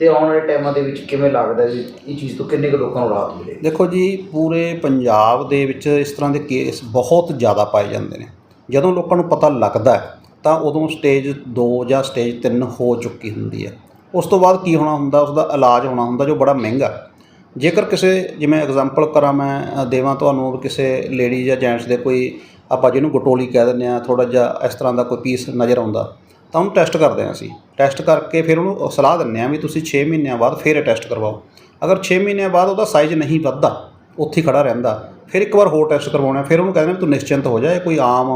ਤੇ ਆਉਣ ਵਾਲੇ ਟਾਈਮਾਂ ਦੇ ਵਿੱਚ ਕਿਵੇਂ ਲੱਗਦਾ ਵੀ ਇਹ ਚੀਜ਼ ਤੋਂ ਕਿੰਨੇ ਕੁ ਲੋਕਾਂ ਨੂੰ ਰਾਹਤ ਮਿਲੇ? ਦੇਖੋ ਜੀ ਪੂਰੇ ਪੰਜਾਬ ਦੇ ਵਿੱਚ ਇਸ ਤਰ੍ਹਾਂ ਦੇ ਕੇਸ ਬਹੁਤ ਜ਼ਿਆਦਾ ਪਾਏ ਜਾਂਦੇ ਨੇ। ਜਦੋਂ ਲੋਕਾਂ ਨੂੰ ਪਤਾ ਲੱਗਦਾ ਹੈ, ਤਾਂ ਉਦੋਂ ਸਟੇਜ 2 ਜਾਂ ਸਟੇਜ 3 ਹੋ ਚੁੱਕੀ ਹੁੰਦੀ ਹੈ। ਉਸ ਤੋਂ ਬਾਅਦ ਕੀ ਹੋਣਾ ਹੁੰਦਾ ਉਸ ਦਾ ਇਲਾਜ ਹੋਣਾ ਹੁੰਦਾ ਜੋ ਬੜਾ ਮਹਿੰਗਾ ਜੇਕਰ ਕਿਸੇ ਜਿਵੇਂ ਐਗਜ਼ਾਮਪਲ ਕਰਾਂ ਮੈਂ ਦੇਵਾਂ ਤੁਹਾਨੂੰ ਕਿਸੇ ਲੇਡੀ ਜਾਂ ਜੈਂਟਸ ਦੇ ਕੋਈ ਆਪਾਂ ਜਿਹਨੂੰ ਗਟੋਲੀ ਕਹਿ ਦਿੰਦੇ ਆ ਥੋੜਾ ਜਿਹਾ ਇਸ ਤਰ੍ਹਾਂ ਦਾ ਕੋਈ ਪੀਸ ਨਜ਼ਰ ਆਉਂਦਾ ਤਾਂ ਉਹਨੂੰ ਟੈਸਟ ਕਰਦੇ ਹਾਂ ਅਸੀਂ। ਟੈਸਟ ਕਰਕੇ ਫਿਰ ਉਹਨੂੰ ਸਲਾਹ ਦਿੰਦੇ ਹਾਂ ਵੀ ਤੁਸੀਂ 6 ਮਹੀਨਿਆਂ ਬਾਅਦ ਫਿਰ ਇਹ ਟੈਸਟ ਕਰਵਾਓ। ਅਗਰ 6 ਮਹੀਨਿਆਂ ਬਾਅਦ ਉਹਦਾ ਸਾਈਜ਼ ਨਹੀਂ ਵੱਧਦਾ, ਉੱਥੇ ਹੀ ਖੜਾ ਰਹਿੰਦਾ, ਫਿਰ ਇੱਕ ਵਾਰ ਹੋਰ ਟੈਸਟ ਕਰਵਾਉਣਾ ਫਿਰ ਉਹਨੂੰ ਕਹਿੰਦੇ ਨੇ ਤੂੰ ਨਿਸ਼ਚਿੰਤ ਹੋ ਜਾ, ਇਹ ਕੋਈ ਆਮ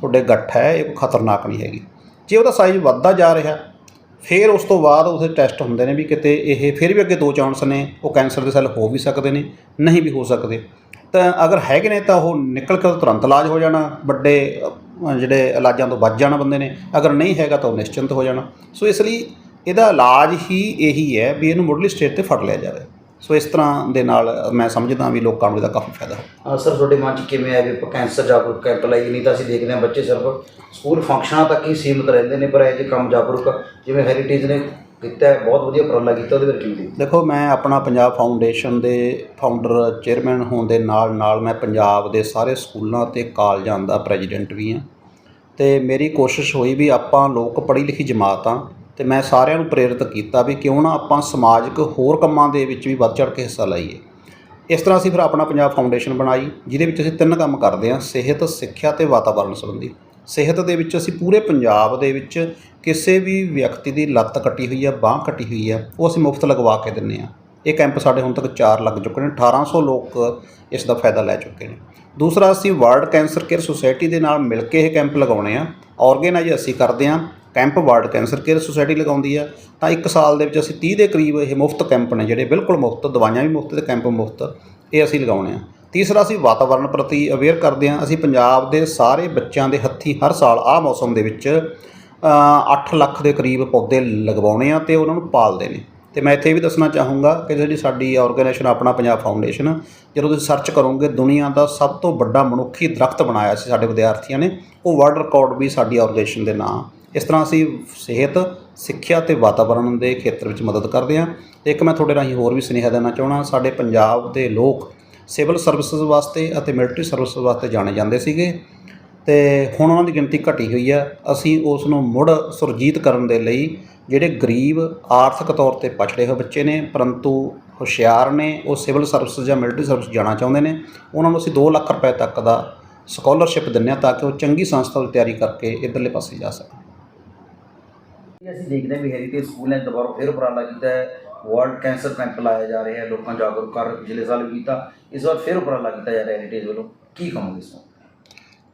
ਤੁਹਾਡੇ ਗੱਠ ਹੈ, ਇਹ ਕੋਈ ਖਤਰਨਾਕ ਨਹੀਂ ਹੈਗੀ। ਜੇ ਉਹਦਾ ਸਾਈਜ਼ ਵੱਧਦਾ ਜਾ ਰਿਹਾ, ਫਿਰ ਉਸ ਤੋਂ ਬਾਅਦ ਉਹਦੇ ਟੈਸਟ ਹੁੰਦੇ ਨੇ ਵੀ ਕਿਤੇ ਇਹ ਫਿਰ ਵੀ ਅੱਗੇ ਦੋ ਚਾਂਸ ਨੇ, ਉਹ ਕੈਂਸਰ ਦੇ ਸੈੱਲ ਹੋ ਵੀ ਸਕਦੇ ਨੇ, ਨਹੀਂ ਵੀ ਹੋ ਸਕਦੇ। ਤਾਂ ਅਗਰ ਹੈਗੇ ਨੇ ਤਾਂ ਉਹ ਨਿਕਲ ਕੇ ਤੁਰੰਤ ਇਲਾਜ ਹੋ ਜਾਣਾ, ਵੱਡੇ ਜਿਹੜੇ ਇਲਾਜਾਂ ਤੋਂ ਬਚ ਜਾਣਾ ਬੰਦੇ ਨੇ ਅਗਰ ਨਹੀਂ ਹੈਗਾ ਤਾਂ ਉਹ ਨਿਸ਼ਚਿੰਤ ਹੋ ਜਾਣਾ। ਸੋ ਇਸ ਲਈ ਇਹਦਾ ਇਲਾਜ ਹੀ ਇਹੀ ਹੈ ਵੀ ਇਹਨੂੰ ਮੁੱਢਲੀ ਸਟੇਜ ਤੇ ਫੜ ਲਿਆ ਜਾਵੇ। ਸੋ ਇਸ ਤਰ੍ਹਾਂ ਦੇ ਨਾਲ ਮੈਂ ਸਮਝਦਾ ਵੀ ਲੋਕਾਂ ਨੂੰ ਇਹਦਾ ਕਾਫੀ ਫਾਇਦਾ ਹੋ ਹਾਂ ਸਰ ਤੁਹਾਡੇ ਮਨ 'ਚ ਕਿਵੇਂ ਆਇਆ ਵੀ ਕੈਂਸਰ ਜਾਗਰੂਕ ਕੈਂਪ ਲਈ? ਨਹੀਂ ਤਾਂ ਅਸੀਂ ਦੇਖਦੇ ਹਾਂ ਬੱਚੇ ਸਿਰਫ ਸਕੂਲ ਫੰਕਸ਼ਨਾਂ ਤੱਕ ਹੀ ਸੀਮਿਤ ਰਹਿੰਦੇ ਨੇ ਪਰ ਇਹ ਜੇ ਕੰਮ ਜਾਗਰੂਕ ਜਿਵੇਂ ਹੈਰੀਟੇਜ ਨੇ ਕੀਤਾ ਬਹੁਤ ਵਧੀਆ ਉਪਰਾਲਾ ਕੀਤਾ ਉਹਦੇ ਬਾਰੇ ਕੀ ਦੇਖੋ ਮੈਂ ਆਪਣਾ ਪੰਜਾਬ ਫਾਊਂਡੇਸ਼ਨ ਦੇ ਫਾਊਂਡਰ ਚੇਅਰਮੈਨ ਹੋਣ ਦੇ ਨਾਲ ਨਾਲ ਮੈਂ ਪੰਜਾਬ ਦੇ ਸਾਰੇ ਸਕੂਲਾਂ ਤੇ ਕਾਲਜਾਂ ਦਾ ਪ੍ਰੈਜ਼ੀਡੈਂਟ ਵੀ ਹਾਂ। ਅਤੇ ਮੇਰੀ ਕੋਸ਼ਿਸ਼ ਹੋਈ ਵੀ ਆਪਾਂ ਲੋਕ ਪੜ੍ਹੀ ਲਿਖੀ ਜਮਾਤ ਆ ਅਤੇ ਮੈਂ ਸਾਰਿਆਂ ਨੂੰ ਪ੍ਰੇਰਿਤ ਕੀਤਾ ਵੀ ਕਿਉਂ ਨਾ ਆਪਾਂ ਸਮਾਜਿਕ ਹੋਰ ਕੰਮਾਂ ਦੇ ਵਿੱਚ ਵੀ ਵੱਧ ਚੜ੍ਹ ਕੇ ਹਿੱਸਾ ਲਈਏ। ਇਸ ਤਰ੍ਹਾਂ ਅਸੀਂ ਫਿਰ ਆਪਣਾ ਪੰਜਾਬ ਫਾਊਂਡੇਸ਼ਨ ਬਣਾਈ, ਜਿਹਦੇ ਵਿੱਚ ਅਸੀਂ ਤਿੰਨ ਕੰਮ ਕਰਦੇ ਹਾਂ, ਸਿਹਤ, ਸਿੱਖਿਆ ਤੇ ਵਾਤਾਵਰਣ ਸੰਬੰਧੀ। ਸਿਹਤ ਦੇ ਵਿੱਚ ਅਸੀਂ ਪੂਰੇ ਪੰਜਾਬ ਦੇ ਵਿੱਚ ਕਿਸੇ ਵੀ ਵਿਅਕਤੀ ਦੀ ਲੱਤ ਕੱਟੀ ਹੋਈ ਆ, ਬਾਹ ਕੱਟੀ ਹੋਈ ਆ, ਉਹ ਅਸੀਂ ਮੁਫਤ ਲਗਵਾ ਕੇ ਦਿੰਨੇ ਆ ਇਹ ਕੈਂਪ ਸਾਡੇ ਹੁਣ ਤੱਕ 4 ਲੱਗ ਚੁੱਕੇ ਨੇ 1800 ਲੋਕ ਇਸ ਦਾ ਫਾਇਦਾ ਲੈ ਚੁੱਕੇ ਨੇ। ਦੂਸਰਾ, ਅਸੀਂ ਵਰਲਡ ਕੈਂਸਰ ਕੇਅਰ ਸੁਸਾਇਟੀ ਦੇ ਨਾਲ ਮਿਲ ਕੇ ਇਹ ਕੈਂਪ ਲਗਾਉਣੇ ਆ। ਆਰਗੇਨਾਈਜ਼ ਅਸੀਂ ਕਰਦੇ ਆ। Camp world cancer care society ਲਗਾਉਂਦੀ ਆ। ਤਾਂ ਇੱਕ ਸਾਲ ਦੇ ਵਿੱਚ ਅਸੀਂ 30 ਦੇ ਕਰੀਬ ਇਹ ਮੁਫਤ ਕੈਂਪ ਨੇ ਜਿਹੜੇ ਬਿਲਕੁਲ ਮੁਫਤ, ਦਵਾਈਆਂ ਵੀ ਮੁਫਤ ਤੇ ਕੈਂਪ ਮੁਫਤ, ਇਹ ਅਸੀਂ ਲਗਾਉਣੇ ਆ। ਤੀਸਰਾ, ਅਸੀਂ ਵਾਤਾਵਰਣ ਪ੍ਰਤੀ ਅਵੇਅਰ ਕਰਦੇ ਹਾਂ ਅਸੀਂ ਪੰਜਾਬ ਦੇ ਸਾਰੇ ਬੱਚਿਆਂ ਦੇ ਹੱਥੀ ਹਰ ਸਾਲ ਆਹ ਮੌਸਮ ਦੇ ਵਿੱਚ 8 ਲੱਖ ਦੇ ਕਰੀਬ ਪੌਦੇ ਲਗਵਾਉਣੇ ਆ ਤੇ ਉਹਨਾਂ ਨੂੰ ਪਾਲਦੇ ਨੇ। ਤੇ ਮੈਂ ਇੱਥੇ ਇਹ ਵੀ ਦੱਸਣਾ ਚਾਹੂੰਗਾ ਕਿ ਜਿਹੜੀ ਸਾਡੀ ਆਰਗੇਨਾਈਜੇਸ਼ਨ ਆਪਣਾ ਪੰਜਾਬ ਫਾਊਂਡੇਸ਼ਨ ਜਦੋਂ ਤੁਸੀਂ ਸਰਚ ਕਰੋਗੇ, ਦੁਨੀਆ ਦਾ ਸਭ ਤੋਂ ਵੱਡਾ ਮਨੁੱਖੀ ਦਰਖਤ ਬਣਾਇਆ ਸੀ ਸਾਡੇ ਵਿਦਿਆਰਥੀਆਂ ਨੇ, ਉਹ ਵਰਲਡ ਰਿਕਾਰਡ ਵੀ ਸਾਡੀ ਆਰਗੇਨਾਈਜੇਸ਼ਨ ਦੇ ਨਾਂ ਇਸ ਤਰ੍ਹਾਂ ਅਸੀਂ ਸਿਹਤ, ਸਿੱਖਿਆ ਤੇ ਵਾਤਾਵਰਣ ਦੇ ਖੇਤਰ ਵਿੱਚ ਮਦਦ ਕਰਦੇ ਹਾਂ। ਇੱਕ ਮੈਂ ਤੁਹਾਡੇ ਰਾਹੀਂ ਹੋਰ ਵੀ ਸੁਨੇਹਾ ਦੇਣਾ ਚਾਹਣਾ ਸਾਡੇ ਪੰਜਾਬ ਦੇ ਲੋਕ ਸਿਵਲ ਸਰਵਿਸਿਜ਼ ਵਾਸਤੇ ਅਤੇ ਮਿਲਟਰੀ ਸਰਵਿਸ ਵਾਸਤੇ ਜਾਣੇ ਜਾਂਦੇ ਸੀਗੇ, ਤੇ ਹੁਣ ਉਹਨਾਂ ਦੀ ਗਿਣਤੀ ਘਟੀ ਹੋਈ ਹੈ। ਅਸੀਂ ਉਸ ਨੂੰ ਮੁੜ ਸੁਰਜੀਤ ਕਰਨ ਦੇ ਲਈ ਜਿਹੜੇ ਗਰੀਬ ਆਰਥਿਕ ਤੌਰ ਤੇ ਪਛੜੇ ਹੋਏ ਬੱਚੇ ਨੇ, ਪਰੰਤੂ ਹੁਸ਼ਿਆਰ ਨੇ, ਉਹ ਸਿਵਲ ਸਰਵਿਸ ਜਾਂ ਮਿਲਟਰੀ ਸਰਵਿਸ ਜਾਣਾ ਚਾਹੁੰਦੇ ਨੇ, ਉਹਨਾਂ ਨੂੰ ਅਸੀਂ 2 ਲੱਖ ਰੁਪਏ ਤੱਕ ਦਾ ਸਕਾਲਰਸ਼ਿਪ ਦਿੰਦੇ ਹਾਂ ਤਾਂ ਕਿ ਉਹ ਚੰਗੀ ਸੰਸਥਾ ਦੀ ਤਿਆਰੀ ਕਰਕੇ ਇਧਰਲੇ ਪਾਸੇ ਜਾ ਸਕਣ। ਅਸੀਂ ਦੇਖਦੇ ਹਾਂ ਵੀ ਹੈਰੀਟੇਜ ਸਕੂਲ ਨੇ ਦੁਬਾਰਾ ਫਿਰ ਉਪਰਾਲਾ ਕੀਤਾ ਹੈ। ਵਰਲਡ ਕੈਂਸਰ ਕੈਂਪ ਲਾਇਆ ਜਾ ਰਿਹਾ ਹੈ, ਲੋਕਾਂ ਜਾਗਰੂਕ ਕਰ, ਪਿਛਲੇ ਸਾਲ ਵੀ ਕੀਤਾ, ਇਸ ਵਾਰ ਫਿਰ ਉਪਰਾਲਾ ਕੀਤਾ ਜਾ ਰਿਹਾ ਹੈਰੀਟੇਜ ਵੱਲੋਂ। ਕੀ ਕਹੋਗੇ ਇਸ ਨੂੰ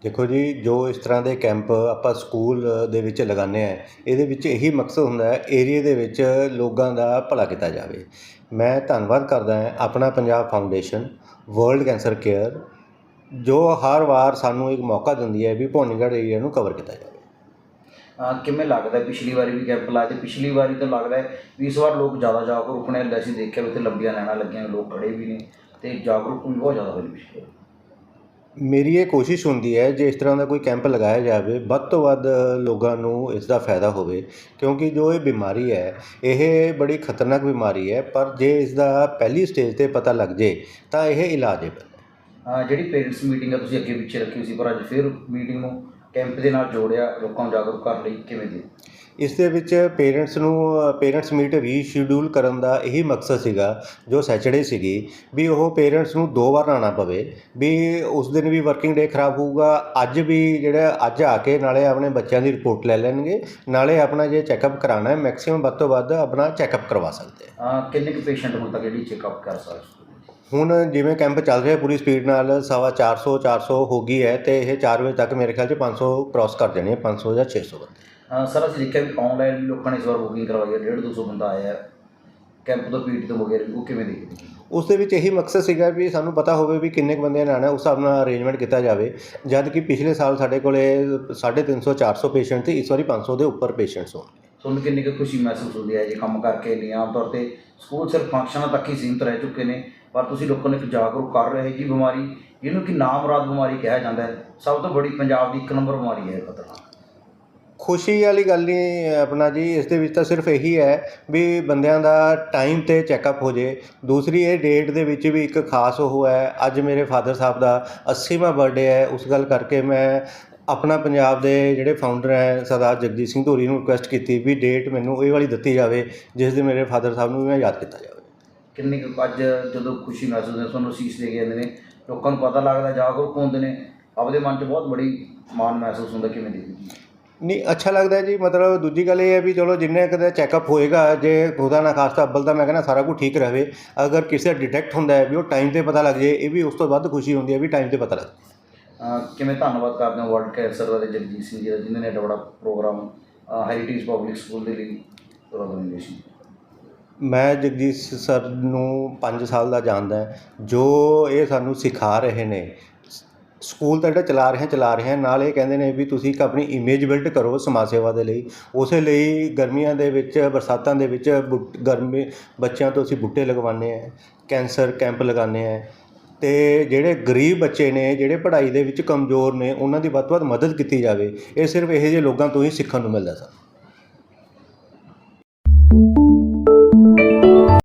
ਦੇਖੋ ਜੀ, ਜੋ ਇਸ ਤਰ੍ਹਾਂ ਦੇ ਕੈਂਪ ਆਪਾਂ ਸਕੂਲ ਦੇ ਵਿੱਚ ਲਗਾਉਂਦੇ ਆ ਇਹਦੇ ਵਿੱਚ ਇਹੀ ਮਕਸਦ ਹੁੰਦਾ ਹੈ, ਏਰੀਏ ਦੇ ਵਿੱਚ ਲੋਕਾਂ ਦਾ ਭਲਾ ਕੀਤਾ ਜਾਵੇ। ਮੈਂ ਧੰਨਵਾਦ ਕਰਦਾ ਹਾਂ Apna Punjab foundation, world cancer care, ਜੋ ਹਰ ਵਾਰ ਸਾਨੂੰ ਇੱਕ ਮੌਕਾ ਦਿੰਦੀ ਹੈ ਵੀ ਭੋਨੀਗੜ੍ਹ ਏਰੀਆ ਨੂੰ ਕਵਰ ਕੀਤਾ ਜਾਵੇ। ਅਹ ਕਿਵੇਂ ਲੱਗਦਾ ਹੈ? ਪਿਛਲੀ ਵਾਰੀ ਵੀ ਕੈਂਪ ਲਾਇਆ ਤੇ ਪਿਛਲੀ ਵਾਰੀ ਤਾਂ ਲੱਗਦਾ ਹੈ ਵੀ ਇਸ ਵਾਰ ਲੋਕ ਜ਼ਿਆਦਾ ਜਾਗਰੂਕ ਨੇ, ਅਸੀਂ ਦੇਖਿਆ ਵੀ ਇੱਥੇ ਲੰਬੀਆਂ ਲਾਈਨਾਂ ਲੱਗੀਆਂ, ਲੋਕ ਖੜੇ ਵੀ ਨੇ, ਤੇ ਜਾਗਰੂਕ ਵੀ ਬਹੁਤ ਜ਼ਿਆਦਾ ਹੋਏ ਨੇ ਪਿਛਲੀ ਵਾਰੀ। ਮੇਰੀ ਇਹ ਕੋਸ਼ਿਸ਼ ਹੁੰਦੀ ਹੈ ਜੇ ਇਸ ਤਰ੍ਹਾਂ ਦਾ ਕੋਈ ਕੈਂਪ ਲਗਾਇਆ ਜਾਵੇ, ਵੱਧ ਤੋਂ ਵੱਧ ਲੋਕਾਂ ਨੂੰ ਇਸ ਦਾ ਫਾਇਦਾ ਹੋਵੇ, ਕਿਉਂਕਿ ਜੋ ਇਹ ਬਿਮਾਰੀ ਹੈ, ਇਹ ਬੜੀ ਖਤਰਨਾਕ ਬਿਮਾਰੀ ਹੈ, ਪਰ ਜੇ ਇਸ ਦਾ ਪਹਿਲੀ ਸਟੇਜ ਤੇ ਪਤਾ ਲੱਗ ਜੇ, ਤਾਂ ਇਹ ਇਲਾਜੇਬਲ ਹੈ। ਅਹ ਜਿਹੜੀ ਪੇਰੈਂਟਸ ਮੀਟਿੰਗ ਆ ਤੁਸੀਂ ਅੱਗੇ ਪਿੱਛੇ ਰੱਖੀ ਸੀ, ਪਰ ਅੱਜ ਫਿਰ ਮੀਟਿੰਗ ਨੂੰ ਕੈਂਪ ਦੇ ਨਾਲ ਜੋੜਿਆ, ਲੋਕਾਂ ਨੂੰ ਜਾਗਰੂਕ ਕਰਨ ਲਈ ਕਿਵੇਂ ਦੀ? ਇਸ ਦੇ ਵਿੱਚ ਪੇਰੈਂਟਸ ਨੂੰ ਪੇਰੈਂਟਸ ਮੀਟ ਰੀਸ਼ਡਿਊਲ ਕਰਨ ਦਾ ਇਹੀ ਮਕਸਦ ਸੀਗਾ ਜੋ ਸੈਚਰਡੇ ਸੀਗੀ ਵੀ ਉਹ ਪੇਰੈਂਟਸ ਨੂੰ ਦੋ ਵਾਰ ਆਉਣਾ ਪਵੇ ਵੀ ਉਸ ਦਿਨ ਵੀ ਵਰਕਿੰਗ ਡੇ ਖਰਾਬ ਹੋਊਗਾ ਅੱਜ ਵੀ ਜਿਹੜਾ ਅੱਜ ਆ ਕੇ ਨਾਲੇ ਆਪਣੇ ਬੱਚਿਆਂ ਦੀ ਰਿਪੋਰਟ ਲੈ ਲੈਣਗੇ ਨਾਲੇ ਆਪਣਾ ਜੇ ਚੈੱਕਅਪ ਕਰਾਉਣਾ ਹੈ ਮੈਕਸਿਮਮ ਵੱਧ ਤੋਂ ਵੱਧ ਆਪਣਾ ਚੈੱਕਅਪ ਕਰਵਾ ਸਕਦੇ ਆ ਕਿੰਨੇ ਕੁ ਪੇਸ਼ੈਂਟ ਹੁਣ ਤੱਕ ਜਿਹੜੀ ਚੈੱਕਅਪ ਕਰ ਸਕਦੇ ਹੁਣ ਜਿਵੇਂ ਕੈਂਪ ਚੱਲ ਰਿਹਾ ਪੂਰੀ ਸਪੀਡ ਨਾਲ ਸਵਾ 400 400 ਹੋ ਗਈ ਹੈ ਤੇ ਇਹ 4 ਵਜੇ ਤੱਕ ਮੇਰੇ ਖਿਆਲ 'ਚ 500 ਕ੍ਰਾਸ ਕਰ ਜਾਣੀ ਹੈ 500 ਜਾਂ 600 ਬੰਦੇ। ਸਰ ਅਸੀਂ ਦੇਖਿਆ ਵੀ ਆਨਲਾਈਨ ਵੀ ਲੋਕਾਂ ਨੇ ਇਸ ਵਾਰ ਬੁਕਿੰਗ ਕਰਵਾਈ ਹੈ 150 200 ਬੰਦਾ ਆਇਆ ਹੈ। ਕੈਂਪ ਤੋਂ ਪੀਟੀ ਤੋਂ ਵਗੈਰਾ ਉਹ ਕਿਵੇਂ ਦੇਖਦੇ ਉਸ ਦੇ ਵਿੱਚ ਇਹੀ ਮਕਸਦ ਸੀਗਾ ਵੀ ਸਾਨੂੰ ਪਤਾ ਹੋਵੇ ਵੀ ਕਿੰਨੇ ਕੁ ਬੰਦਿਆਂ ਨੇ ਆਉਣਾ ਉਸ ਹਿਸਾਬ ਨਾਲ ਅਰੇਂਜਮੈਂਟ ਕੀਤਾ ਜਾਵੇ। ਜਦ ਕਿ ਪਿਛਲੇ ਸਾਲ ਸਾਡੇ ਕੋਲੇ 350 400 ਪੇਸ਼ੈਂਟ ਸੀ ਇਸ ਵਾਰੀ 500 ਦੇ ਉੱਪਰ ਪੇਸ਼ੈਂਟਸ ਹੋਣ। ਤੁਹਾਨੂੰ ਕਿੰਨੀ ਕੁ ਖੁਸ਼ੀ ਮਹਿਸੂਸ ਹੁੰਦੀ ਹੈ ਇਹ ਕੰਮ ਕਰਕੇ ਨਹੀਂ ਆਮ ਤੌਰ ਤੇ ਸਕੂਲ ਸਿਰਫ ਫੰਕਸ਼ਨਾਂ ਤੱਕ ਹੀ ਸੀਮਿਤ ਰਹਿ ਚੁੱਕੇ ਨੇ ਪਰ ਤੁਸੀਂ ਲੋਕਾਂ ਨੂੰ ਇੱਕ ਜਾਗਰੂਕ ਕਰ ਰਹੇ ਜੀ ਬਿਮਾਰੀ ਜਿਹਨੂੰ ਕਿ ਨਾਮਰਾਦ ਬਿਮਾਰੀ ਕਿਹਾ ਜਾਂਦਾ ਹੈ ਸਭ ਤੋਂ ਬੜੀ ਪੰਜਾਬ ਦੀ ਇੱਕ ਨੰਬਰ ਬਿਮਾਰੀ ਹੈ ਇਹ ਖਤਰਨਾਕ। ਖੁਸ਼ੀ ਵਾਲੀ ਗੱਲ ਨਹੀਂ, ਆਪਣਾ ਜੀ, ਇਸ ਦੇ ਵਿੱਚ ਤਾਂ ਸਿਰਫ ਇਹੀ ਹੈ ਵੀ ਬੰਦਿਆਂ ਦਾ ਟਾਈਮ ਤੇ ਚੈੱਕਅਪ ਹੋ ਜੇ। ਦੂਸਰੀ ਇਹ ਡੇਟ ਦੇ ਵਿੱਚ ਵੀ ਇੱਕ ਖਾਸ ਉਹ ਹੈ, ਅੱਜ ਮੇਰੇ ਫਾਦਰ ਸਾਹਿਬ ਦਾ 80ਵਾਂ ਬਰਥਡੇ ਹੈ, ਉਸ ਗੱਲ ਕਰਕੇ ਮੈਂ ਆਪਣਾ ਪੰਜਾਬ ਦੇ ਜਿਹੜੇ ਫਾਊਂਡਰ ਹੈ, ਸਰਦਾਰ ਜਗਜੀਤ ਸਿੰਘ ਧੂਰੀ ਨੂੰ ਰਿਕੁਐਸਟ ਕੀਤੀ ਵੀ ਡੇਟ ਮੈਨੂੰ ਇਹ ਵਾਲੀ ਦਿੱਤੀ ਜਾਵੇ, ਜਿਸ ਦੇ ਮੇਰੇ ਫਾਦਰ ਸਾਹਿਬ ਨੂੰ ਵੀ ਮੈਂ ਯਾਦ ਕੀਤਾ ਜਾਵੇ। ਕਿੰਨੀ ਕੁ, ਅੱਜ ਜਦੋਂ ਖੁਸ਼ੀ ਮਹਿਸੂਸ ਹੁੰਦੀ ਤੁਹਾਨੂੰ ਸੀਸ ਦੇ ਕੇ ਜਾਂਦੇ ਨੇ, ਲੋਕਾਂ ਨੂੰ ਪਤਾ ਲੱਗਦਾ, ਜਾਗਰੂਕ ਹੁੰਦੇ ਨੇ, ਆਪਦੇ ਮਨ 'ਚ ਬਹੁਤ ਬੜੀ ਮਾਣ ਮਹਿਸੂਸ ਹੁੰਦਾ ਕਿਵੇਂ ਦੇਖਦੇ ਨਹੀਂ ਅੱਛਾ ਲੱਗਦਾ ਜੀ ਮਤਲਬ ਦੂਜੀ ਗੱਲ ਇਹ ਹੈ ਵੀ ਚਲੋ ਜਿੰਨੇ ਕਦੇ ਚੈੱਕਅਪ ਹੋਏਗਾ ਜੇ ਖੁਦਾ ਨਾ ਖਾਸਤਾ ਅੱਬਲ ਤਾਂ ਮੈਂ ਕਹਿੰਦਾ ਸਾਰਾ ਕੁਝ ਠੀਕ ਰਹੇ। ਅਗਰ ਕਿਸੇ ਡਿਟੈਕਟ ਹੁੰਦਾ ਹੈ ਵੀ ਉਹ ਟਾਈਮ ਤੇ ਪਤਾ ਲੱਗ ਜੇ ਇਹ ਵੀ ਉਸ ਤੋਂ ਵੱਧ ਖੁਸ਼ੀ ਹੁੰਦੀ ਹੈ ਵੀ ਟਾਈਮ ਤੇ ਪਤਾ ਲੱਗ ਜੇ। ਅਹ ਕਿਵੇਂ ਧੰਨਵਾਦ ਕਰਦੇ ਹਾਂ ਵਰਲਡ ਕੈਂਸਰ ਵਾਲੇ ਜਗਜੀਤ ਸਿੰਘ ਜੀ ਦਾ ਜਿਨ੍ਹਾਂ ਨੇ ਐਡਾ ਪ੍ਰੋਗਰਾਮ ਹੈਰੀਟੇਜ ਪਬਲਿਕ ਸਕੂਲ ਦੇ ਲਈ ਆਰਗੇਨਾਈਜੇਸ਼ਨ ਮੈਂ ਜਗਜੀਤ ਸਰ ਨੂੰ 5 ਸਾਲ ਦਾ ਜਾਣਦਾ ਜੋ ਇਹ ਸਾਨੂੰ ਸਿਖਾ ਰਹੇ ਨੇ ਸਕੂਲ ਤਾਂ ਜਿਹੜਾ ਚਲਾ ਰਹੇ ਹਾਂ ਚਲਾ ਰਹੇ ਹਾਂ ਨਾਲ ਇਹ ਕਹਿੰਦੇ ਨੇ ਵੀ ਤੁਸੀਂ ਇੱਕ ਆਪਣੀ ਇਮੇਜ ਬਿਲਡ ਕਰੋ ਸਮਾਜ ਸੇਵਾ ਦੇ ਲਈ। ਉਸੇ ਲਈ ਗਰਮੀਆਂ ਦੇ ਵਿੱਚ, ਬਰਸਾਤਾਂ ਦੇ ਵਿੱਚ ਬੁ- ਗਰਮੀ, ਬੱਚਿਆਂ ਤੋਂ ਅਸੀਂ ਬੂਟੇ ਲਗਵਾਉਂਦੇ ਆ ਕੈਂਸਰ ਕੈਂਪ ਲਗਾਉਂਦੇ ਆ ਤੇ ਜਿਹੜੇ ਗਰੀਬ ਬੱਚੇ ਨੇ, ਜਿਹੜੇ ਪੜ੍ਹਾਈ ਦੇ ਵਿੱਚ ਕਮਜ਼ੋਰ ਨੇ, ਉਹਨਾਂ ਦੀ ਵੱਧ ਤੋਂ ਵੱਧ ਮਦਦ ਕੀਤੀ ਜਾਵੇ। ਇਹ ਸਿਰਫ ਇਹੋ ਜਿਹੇ ਲੋਕਾਂ ਤੋਂ ਹੀ ਸਿੱਖਣ ਨੂੰ ਮਿਲਦਾ ਸਰ।